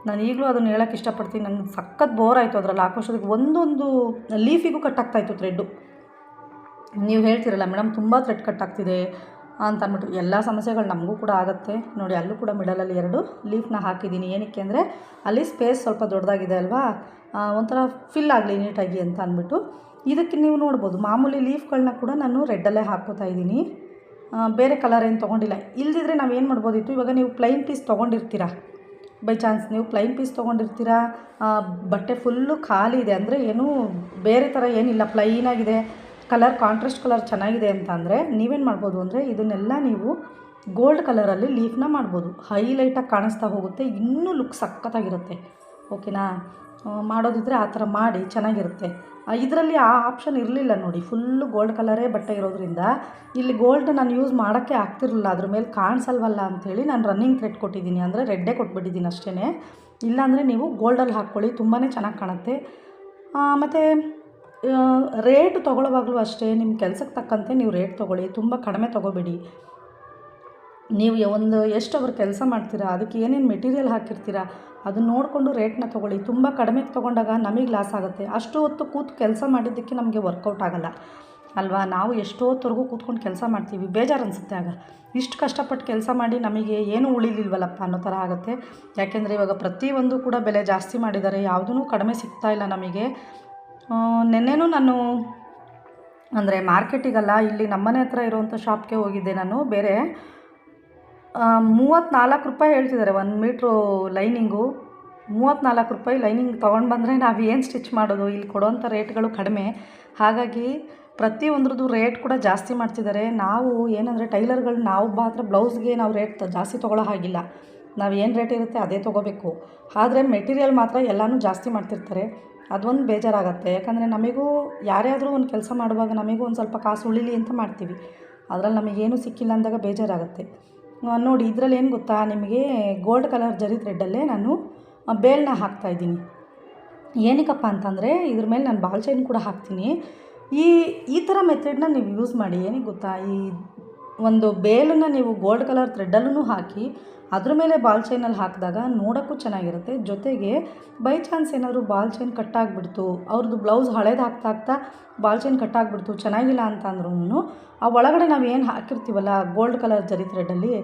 S1: ನಾನು ಈಗಲೂ ಅದನ್ನು ಹೇಳೋಕ್ಕೆ ಇಷ್ಟಪಡ್ತೀನಿ. ನಂಗೆ ಸಖತ್ ಬೋರ್ ಆಯಿತು ಅದರಲ್ಲಿ. ಹಾಕೋಷ್ಟೊತ್ತಿಗೆ ಒಂದೊಂದು ಲೀಫಿಗೂ ಕಟ್ಟಾಗ್ತಾಯಿತ್ತು ಥ್ರೆಡ್ಡು ನೀವು ಹೇಳ್ತಿರಲ್ಲ ಮೇಡಮ್ ತುಂಬ ಥ್ರೆಡ್ ಕಟ್ ಆಗ್ತಿದೆ ಅಂತ ಅಂದ್ಬಿಟ್ಟು. ಎಲ್ಲ ಸಮಸ್ಯೆಗಳು ನಮಗೂ ಕೂಡ ಆಗುತ್ತೆ. ನೋಡಿ, ಅಲ್ಲೂ ಕೂಡ ಮಿಡಲಲ್ಲಿ ಎರಡು ಲೀಫ್ನ ಹಾಕಿದ್ದೀನಿ. ಏನಕ್ಕೆ ಅಂದರೆ, ಅಲ್ಲಿ ಸ್ಪೇಸ್ ಸ್ವಲ್ಪ ದೊಡ್ಡದಾಗಿದೆ ಅಲ್ವಾ? ಒಂಥರ ಫಿಲ್ ಆಗಲಿ ನೀಟಾಗಿ ಅಂತ ಅಂದ್ಬಿಟ್ಟು. ಇದಕ್ಕೆ ನೀವು ನೋಡ್ಬೋದು, ಮಾಮೂಲಿ ಲೀಫ್ಗಳನ್ನ ಕೂಡ ನಾನು ರೆಡ್ಡಲ್ಲೇ ಹಾಕ್ಕೋತಾ ಇದ್ದೀನಿ. ಬೇರೆ ಕಲರ್ ಏನು ತೊಗೊಂಡಿಲ್ಲ. ಇಲ್ದಿದ್ರೆ ನಾವು ಏನು ಮಾಡ್ಬೋದಿತ್ತು? ಇವಾಗ ನೀವು ಪ್ಲೈನ್ ಪೀಸ್ ತೊಗೊಂಡಿರ್ತೀರಾ? ಬೈ ಚಾನ್ಸ್ ನೀವು ಪ್ಲೈನ್ ಪೀಸ್ ತೊಗೊಂಡಿರ್ತೀರಾ? ಬಟ್ಟೆ ಫುಲ್ಲು ಖಾಲಿ ಇದೆ ಅಂದರೆ ಏನೂ ಬೇರೆ ಥರ ಏನಿಲ್ಲ. ಪ್ಲೈನಾಗಿದೆ ಕಲರ್ ಕಾಂಟ್ರಾಸ್ಟ್ ಕಲರ್ ಚೆನ್ನಾಗಿದೆ ಅಂತ ಅಂದರೆ ನೀವೇನು ಮಾಡ್ಬೋದು ಅಂದರೆ ಇದನ್ನೆಲ್ಲ ನೀವು ಗೋಲ್ಡ್ ಕಲರಲ್ಲಿ ಲೀಫ್ನ ಮಾಡ್ಬೋದು. ಹೈಲೈಟಾಗಿ ಕಾಣಿಸ್ತಾ ಹೋಗುತ್ತೆ. ಇನ್ನೂ ಲುಕ್ ಸಖತ್ತಾಗಿರುತ್ತೆ. ಓಕೆನಾ ಆ, ಮಾಡೋದಿದ್ರೆ ಆ ಥರ ಮಾಡಿ ಚೆನ್ನಾಗಿರುತ್ತೆ. ಇದರಲ್ಲಿ ಆ ಆಪ್ಷನ್ ಇರಲಿಲ್ಲ ನೋಡಿ ಫುಲ್ಲು ಗೋಲ್ಡ್ ಕಲರೇ ಬಟ್ಟೆ ಇರೋದ್ರಿಂದ. ಇಲ್ಲಿ ಗೋಲ್ಡ್ ನಾನು ಯೂಸ್ ಮಾಡೋಕ್ಕೆ ಆಗ್ತಿರಲಿಲ್ಲ ಅದ್ರ ಮೇಲೆ ಕಾಣಿಸಲ್ವಲ್ಲ ಅಂಥೇಳಿ ನಾನು ರನ್ನಿಂಗ್ ಥ್ರೆಡ್ ಕೊಟ್ಟಿದ್ದೀನಿ. ಅಂದರೆ ರೆಡ್ಡೇ ಕೊಟ್ಬಿಟ್ಟಿದ್ದೀನಿ ಅಷ್ಟೇ ಇಲ್ಲಾಂದರೆ ನೀವು ಗೋಲ್ಡಲ್ಲಿ ಹಾಕ್ಕೊಳ್ಳಿ ತುಂಬಾ ಚೆನ್ನಾಗಿ ಕಾಣುತ್ತೆ. ಮತ್ತು ರೇಟ್ ತೊಗೊಳ್ಳೋವಾಗಲೂ ಅಷ್ಟೇ ನಿಮ್ಮ ಕೆಲಸಕ್ಕೆ ತಕ್ಕಂತೆ ನೀವು ರೇಟ್ ತೊಗೊಳ್ಳಿ ತುಂಬ ಕಡಿಮೆ ತೊಗೋಬೇಡಿ. ನೀವು ಒಂದು ಎಷ್ಟು ಅವ್ರು ಕೆಲಸ ಮಾಡ್ತೀರಾ, ಅದಕ್ಕೆ ಏನೇನು ಮೆಟೀರಿಯಲ್ ಹಾಕಿರ್ತೀರಾ ಅದನ್ನ ನೋಡಿಕೊಂಡು ರೇಟ್ನ ತೊಗೊಳ್ಳಿ. ತುಂಬ ಕಡಿಮೆಗೆ ತೊಗೊಂಡಾಗ ನಮಗೆ ಲಾಸ್ ಆಗುತ್ತೆ. ಅಷ್ಟು ಹೊತ್ತು ಕೂತು ಕೆಲಸ ಮಾಡಿದ್ದಕ್ಕೆ ನಮಗೆ ವರ್ಕೌಟ್ ಆಗಲ್ಲ. ಅಲ್ವಾ? ನಾವು ಎಷ್ಟೊತ್ತವರೆಗೂ ಕೂತ್ಕೊಂಡು ಕೆಲಸ ಮಾಡ್ತೀವಿ. ಬೇಜಾರು ಅನಿಸುತ್ತೆ ಆಗ. ಇಷ್ಟು ಕಷ್ಟಪಟ್ಟು ಕೆಲಸ ಮಾಡಿ ನಮಗೆ ಏನು ಉಳಿಲಿಲ್ವಲ್ಲಪ್ಪ ಅನ್ನೋ ಥರ ಆಗುತ್ತೆ. ಯಾಕೆಂದರೆ ಇವಾಗ ಪ್ರತಿಯೊಂದು ಕೂಡ ಬೆಲೆ ಜಾಸ್ತಿ ಮಾಡಿದ್ದಾರೆ. ಯಾವುದೂ ಕಡಿಮೆ ಸಿಗ್ತಾ ಇಲ್ಲ ನಮಗೆ. ನಿನ್ನೆನೂ ನಾನು ಅಂದರೆ ಮಾರ್ಕೆಟಿಗಲ್ಲ ಇಲ್ಲಿ ನಮ್ಮನೆ ಹತ್ರ ಇರೋವಂಥ ಶಾಪ್ಗೆ ಹೋಗಿದ್ದೆ ನಾನು. ಬೇರೆ ಮೂವತ್ತ್ನಾಲ್ಕು ರೂಪಾಯಿ ಹೇಳ್ತಿದ್ದಾರೆ ಒಂದು ಮೀಟ್ರು ಲೈನಿಂಗು. ಮೂವತ್ತ್ನಾಲ್ಕು ರೂಪಾಯಿ ಲೈನಿಂಗ್ ತೊಗೊಂಡು ಬಂದರೆ ನಾವು ಏನು ಸ್ಟಿಚ್ ಮಾಡೋದು? ಇಲ್ಲಿ ಕೊಡೋಂಥ ರೇಟ್ಗಳು ಕಡಿಮೆ. ಹಾಗಾಗಿ ಪ್ರತಿಯೊಂದ್ರದ್ದು ರೇಟ್ ಕೂಡ ಜಾಸ್ತಿ ಮಾಡ್ತಿದ್ದಾರೆ. ನಾವು ಏನಂದರೆ ಟೈಲರ್ಗಳು, ನಾವು ಮಾತ್ರ ಬ್ಲೌಸ್ಗೆ ನಾವು ರೇಟ್ ಜಾಸ್ತಿ ತೊಗೊಳ್ಳೋ ಹಾಗಿಲ್ಲ. ನಾವು ಏನು ರೇಟ್ ಇರುತ್ತೆ ಅದೇ ತೊಗೋಬೇಕು. ಆದರೆ ಮೆಟೀರಿಯಲ್ ಮಾತ್ರ ಎಲ್ಲನೂ ಜಾಸ್ತಿ ಮಾಡ್ತಿರ್ತಾರೆ. ಅದೊಂದು ಬೇಜಾರಾಗತ್ತೆ. ಯಾಕಂದರೆ ನಮಗೂ ಯಾರೇ ಒಂದು ಕೆಲಸ ಮಾಡುವಾಗ ನಮಗೂ ಒಂದು ಸ್ವಲ್ಪ ಕಾಸು ಉಳಿಲಿ ಅಂತ ಮಾಡ್ತೀವಿ. ಅದರಲ್ಲಿ ನಮಗೇನು ಸಿಕ್ಕಿಲ್ಲ ಅಂದಾಗ ಬೇಜಾರಾಗುತ್ತೆ. ನೋಡಿ, ಇದರಲ್ಲಿ ಏನು ಗೊತ್ತಾ? ನಿಮಗೆ ಗೋಲ್ಡ್ ಕಲರ್ ಜರಿ ಥ್ರೆಡ್ಡಲ್ಲೇ ನಾನು ಬೇಲ್ನ ಹಾಕ್ತಾಯಿದ್ದೀನಿ ಏನಕ್ಕಪ್ಪ ಅಂತಂದರೆ, ಇದ್ರ ಮೇಲೆ ನಾನು ಬಾಲ್ ಚೈನ್ ಕೂಡ ಹಾಕ್ತೀನಿ. ಈ ಈ ಥರ ಮೆಥಡ್ನ ನೀವು ಯೂಸ್ ಮಾಡಿ. ಏನಕ್ಕೆ ಗೊತ್ತಾ? ಈ ಒಂದು ಬೇಲನ್ನು ನೀವು ಗೋಲ್ಡ್ ಕಲರ್ ಥ್ರೆಡ್ಡಲ್ಲೂ ಹಾಕಿ, ಅದ್ರ ಮೇಲೆ ಬಾಲ್ ಚೈನಲ್ಲಿ ಹಾಕಿದಾಗ ನೋಡೋಕ್ಕೂ ಚೆನ್ನಾಗಿರುತ್ತೆ. ಜೊತೆಗೆ ಬೈ ಚಾನ್ಸ್ ಏನಾದರೂ ಬಾಲ್ ಚೈನ್ ಕಟ್ಟಾಗ್ಬಿಡ್ತು, ಅವ್ರದ್ದು ಬ್ಲೌಸ್ ಹಳೇದು ಹಾಕ್ತಾ ಹಾಕ್ತಾ ಬಾಲ್ ಚೈನ್ ಕಟ್ಟಾಗ್ಬಿಡ್ತು, ಚೆನ್ನಾಗಿಲ್ಲ ಅಂತ ಅಂದ್ರೂ ಆ ಒಳಗಡೆ ನಾವು ಏನು ಹಾಕಿರ್ತೀವಲ್ಲ ಗೋಲ್ಡ್ ಕಲರ್ ಜರಿ ಥ್ರೆಡ್ಡಲ್ಲಿ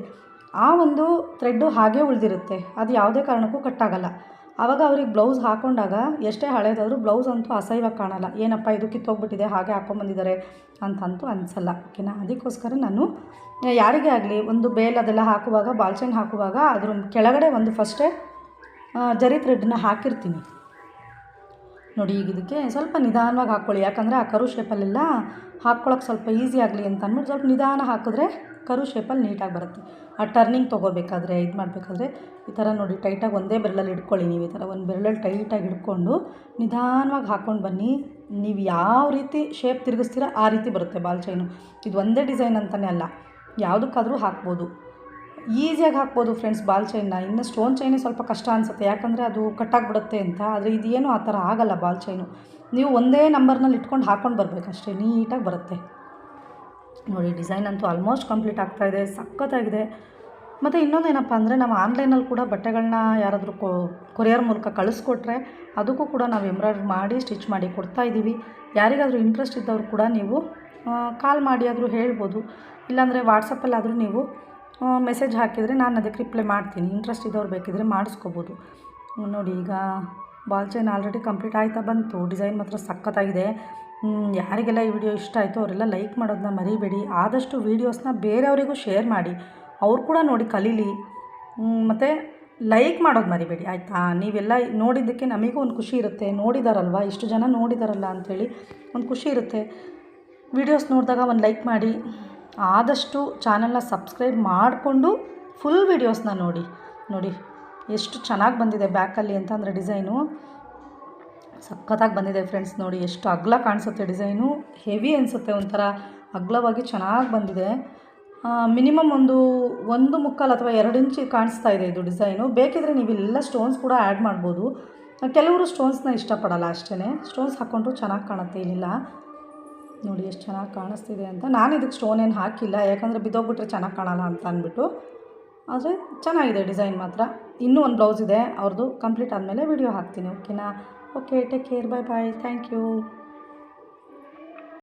S1: ಆ ಒಂದು ಥ್ರೆಡ್ಡು ಹಾಗೇ ಉಳಿದಿರುತ್ತೆ. ಅದು ಯಾವುದೇ ಕಾರಣಕ್ಕೂ ಕಟ್ಟಾಗಲ್ಲ. ಆವಾಗ ಅವ್ರಿಗೆ ಬ್ಲೌಸ್ ಹಾಕೊಂಡಾಗ ಎಷ್ಟೇ ಹಳೇದಾದರೂ ಬ್ಲೌಸ್ ಅಂತೂ ಅಸಹ್ಯವಾಗಿ ಕಾಣಲ್ಲ. ಏನಪ್ಪ ಇದು ಕಿತ್ತೋಗ್ಬಿಟ್ಟಿದೆ, ಹಾಗೆ ಹಾಕೊಂಬಂದಿದ್ದಾರೆ ಅಂತಂತೂ ಅನಿಸಲ್ಲ. ಓಕೆನಾ? ಅದಕ್ಕೋಸ್ಕರ ನಾನು ಯಾರಿಗೇ ಆಗಲಿ ಒಂದು ಬೇಲ್ ಅದೆಲ್ಲ ಹಾಕುವಾಗ ಬಾಲ್ಚೈನ್ ಹಾಕುವಾಗ ಅದ್ರ ಕೆಳಗಡೆ ಒಂದು ಫಸ್ಟೇ ಜರಿ ಥ್ರೆಡ್ನ ಹಾಕಿರ್ತೀನಿ. ನೋಡಿ, ಈಗ ಇದಕ್ಕೆ ಸ್ವಲ್ಪ ನಿಧಾನವಾಗಿ ಹಾಕ್ಕೊಳ್ಳಿ. ಯಾಕಂದರೆ ಆ ಕರು ಶೇಪಲ್ಲೆಲ್ಲ ಹಾಕ್ಕೊಳಕ್ಕೆ ಸ್ವಲ್ಪ ಈಸಿ ಆಗಲಿ ಅಂತ ಅಂದ್ಬಿಟ್ಟು ಸ್ವಲ್ಪ ನಿಧಾನ ಹಾಕಿದ್ರೆ ಕರು ಶೇಪಲ್ಲಿ ನೀಟಾಗಿ ಬರುತ್ತೆ. ಆ ಟರ್ನಿಂಗ್ ತೊಗೋಬೇಕಾದ್ರೆ, ಇದು ಮಾಡಬೇಕಾದ್ರೆ ಈ ಥರ ನೋಡಿ ಟೈಟಾಗಿ ಒಂದೇ ಬೆರಳಲ್ಲಿ ಇಟ್ಕೊಳ್ಳಿ ನೀವು ಈ ಥರ ಒಂದು ಬೆರಳಲ್ಲಿ ಟೈಟಾಗಿ ಇಟ್ಕೊಂಡು ನಿಧಾನವಾಗಿ ಹಾಕ್ಕೊಂಡು ಬನ್ನಿ. ನೀವು ಯಾವ ರೀತಿ ಶೇಪ್ ತಿರುಗಿಸ್ತೀರ ಆ ರೀತಿ ಬರುತ್ತೆ ಬಾಲ್ ಚೈನು ಇದು ಒಂದೇ ಡಿಸೈನ್ ಅಂತಲೇ ಅಲ್ಲ. ಯಾವುದಕ್ಕಾದರೂ ಹಾಕ್ಬೋದು. ಈಸಿಯಾಗಿ ಹಾಕ್ಬೋದು ಫ್ರೆಂಡ್ಸ್ ಬಾಲ್ ಚೈನ್ನ ಇನ್ನು ಸ್ಟೋನ್ ಚೈನೇ ಸ್ವಲ್ಪ ಕಷ್ಟ ಅನಿಸುತ್ತೆ. ಯಾಕಂದರೆ ಅದು ಕಟ್ಟಾಗ್ಬಿಡುತ್ತೆ ಅಂತ. ಆದರೆ ಇದೇನು ಆ ಥರ ಆಗಲ್ಲ ಬಾಲ್ ಚೈನು ನೀವು ಒಂದೇ ನಂಬರ್ನಲ್ಲಿ ಇಟ್ಕೊಂಡು ಹಾಕ್ಕೊಂಡು ಬರಬೇಕಷ್ಟೇ. ನೀಟಾಗಿ ಬರುತ್ತೆ. ನೋಡಿ ಡಿಸೈನ್ ಅಂತೂ ಆಲ್ಮೋಸ್ಟ್ ಕಂಪ್ಲೀಟ್ ಆಗ್ತಾಯಿದೆ ಸಖತ್ತಾಗಿದೆ. ಮತ್ತು ಇನ್ನೊಂದೇನಪ್ಪ ಅಂದರೆ, ನಾವು ಆನ್ಲೈನಲ್ಲಿ ಕೂಡ ಬಟ್ಟೆಗಳನ್ನ ಯಾರಾದರೂ ಕೊ, ಕೊರಿಯರ್ ಮೂಲಕ ಕಳಿಸ್ಕೊಟ್ರೆ, ಅದಕ್ಕೂ ಕೂಡ ನಾವು ಎಂಬ್ರಾಯ್ಡ್ರಿ ಮಾಡಿ ಸ್ಟಿಚ್ ಮಾಡಿ ಕೊಡ್ತಾ ಇದ್ದೀವಿ. ಯಾರಿಗಾದರೂ ಇಂಟ್ರೆಸ್ಟ್ ಇದ್ದವ್ರು ಕೂಡ ನೀವು ಕಾಲ್ ಮಾಡಿ ಆದರೂ ಹೇಳ್ಬೋದು. ಇಲ್ಲಾಂದರೆ ವಾಟ್ಸಪ್ಪಲ್ಲಾದರೂ ನೀವು ಮೆಸೇಜ್ ಹಾಕಿದರೆ ನಾನು ಅದಕ್ಕೆ ರಿಪ್ಲೈ ಮಾಡ್ತೀನಿ. ಇಂಟ್ರೆಸ್ಟ್ ಇದ್ದವ್ರು ಬೇಕಿದ್ರೆ ಮಾಡಿಸ್ಕೋಬೋದು. ನೋಡಿ ಈಗ ಬಾಲ್ ಚೈನ್ ಆಲ್ರೆಡಿ ಕಂಪ್ಲೀಟ್ ಆಯ್ತಾ ಬಂತು. ಡಿಸೈನ್ ಮಾತ್ರ ಸಖತ್ತಾಗಿದೆ. ಯಾರಿಗೆಲ್ಲ ಈ ವಿಡಿಯೋ ಇಷ್ಟ ಆಯಿತು ಅವರೆಲ್ಲ ಲೈಕ್ ಮಾಡೋದನ್ನ ಮರಿಬೇಡಿ. ಆದಷ್ಟು ವೀಡಿಯೋಸ್ನ ಬೇರೆಯವರಿಗೂ ಶೇರ್ ಮಾಡಿ. ಅವ್ರು ಕೂಡ ನೋಡಿ ಕಲೀಲಿ. ಮತ್ತು ಲೈಕ್ ಮಾಡೋದು ಮರಿಬೇಡಿ, ಆಯಿತಾ? ನೀವೆಲ್ಲ ನೋಡಿದ್ದಕ್ಕೆ ನಮಗೂ ಒಂದು ಖುಷಿ ಇರುತ್ತೆ. ನೋಡಿದಾರಲ್ವ? ಇಷ್ಟು ಜನ ನೋಡಿದಾರಲ್ಲ ಅಂಥೇಳಿ ಒಂದು ಖುಷಿ ಇರುತ್ತೆ. ವೀಡಿಯೋಸ್ ನೋಡಿದಾಗ ಒಂದು ಲೈಕ್ ಮಾಡಿ. ಆದಷ್ಟು ಚಾನಲ್ನ ಸಬ್ಸ್ಕ್ರೈಬ್ ಮಾಡಿಕೊಂಡು ಫುಲ್ ವೀಡಿಯೋಸ್ನ ನೋಡಿ. ನೋಡಿ, ಎಷ್ಟು ಚೆನ್ನಾಗಿ ಬಂದಿದೆ ಬ್ಯಾಕಲ್ಲಿ ಅಂತಂದರೆ ಡಿಸೈನು. ಸಖತ್ತಾಗಿ ಬಂದಿದೆ ಫ್ರೆಂಡ್ಸ್ ನೋಡಿ, ಎಷ್ಟು ಅಗ್ಲ ಕಾಣಿಸುತ್ತೆ ಡಿಸೈನು. ಹೆವಿ ಅನಿಸುತ್ತೆ ಒಂಥರ, ಅಗ್ಲವಾಗಿ ಚೆನ್ನಾಗಿ ಬಂದಿದೆ. ಮಿನಿಮಮ್ ಒಂದು ಒಂದು ಮುಕ್ಕಾಲು ಅಥವಾ ಎರಡು ಇಂಚು ಕಾಣಿಸ್ತಾ ಇದೆ ಇದು ಡಿಸೈನು. ಬೇಕಿದ್ರೆ ನೀವು ಇಲ್ಲೆಲ್ಲ ಸ್ಟೋನ್ಸ್ ಕೂಡ ಆ್ಯಡ್ ಮಾಡ್ಬೋದು. ಕೆಲವರು ಸ್ಟೋನ್ಸ್ನ ಇಷ್ಟಪಡಲ್ಲ ಅಷ್ಟೇ ಸ್ಟೋನ್ಸ್ ಹಾಕ್ಕೊಂಡ್ರು ಚೆನ್ನಾಗಿ ಕಾಣುತ್ತೆ ಏನಿಲ್ಲ. ನೋಡಿ, ಎಷ್ಟು ಚೆನ್ನಾಗಿ ಕಾಣಿಸ್ತಿದೆ ಅಂತ. ನಾನು ಇದಕ್ಕೆ ಸ್ಟೋನ್ ಏನು ಹಾಕಿಲ್ಲ, ಯಾಕಂದರೆ ಬಿದ್ದೋಗ್ಬಿಟ್ರೆ ಚೆನ್ನಾಗಿ ಕಾಣಲ್ಲ ಅಂತ ಅಂದ್ಬಿಟ್ಟು. ಆದರೆ ಚೆನ್ನಾಗಿದೆ ಡಿಸೈನ್ ಮಾತ್ರ. ಇನ್ನೂ ಒಂದು ಬ್ಲೌಸ್ ಇದೆ ಅವ್ರದ್ದು ಕಂಪ್ಲೀಟ್ ಆದಮೇಲೆ ವಿಡಿಯೋ ಹಾಕ್ತೀನಿ, ಓಕೆನಾ? Okay take care bye bye thank you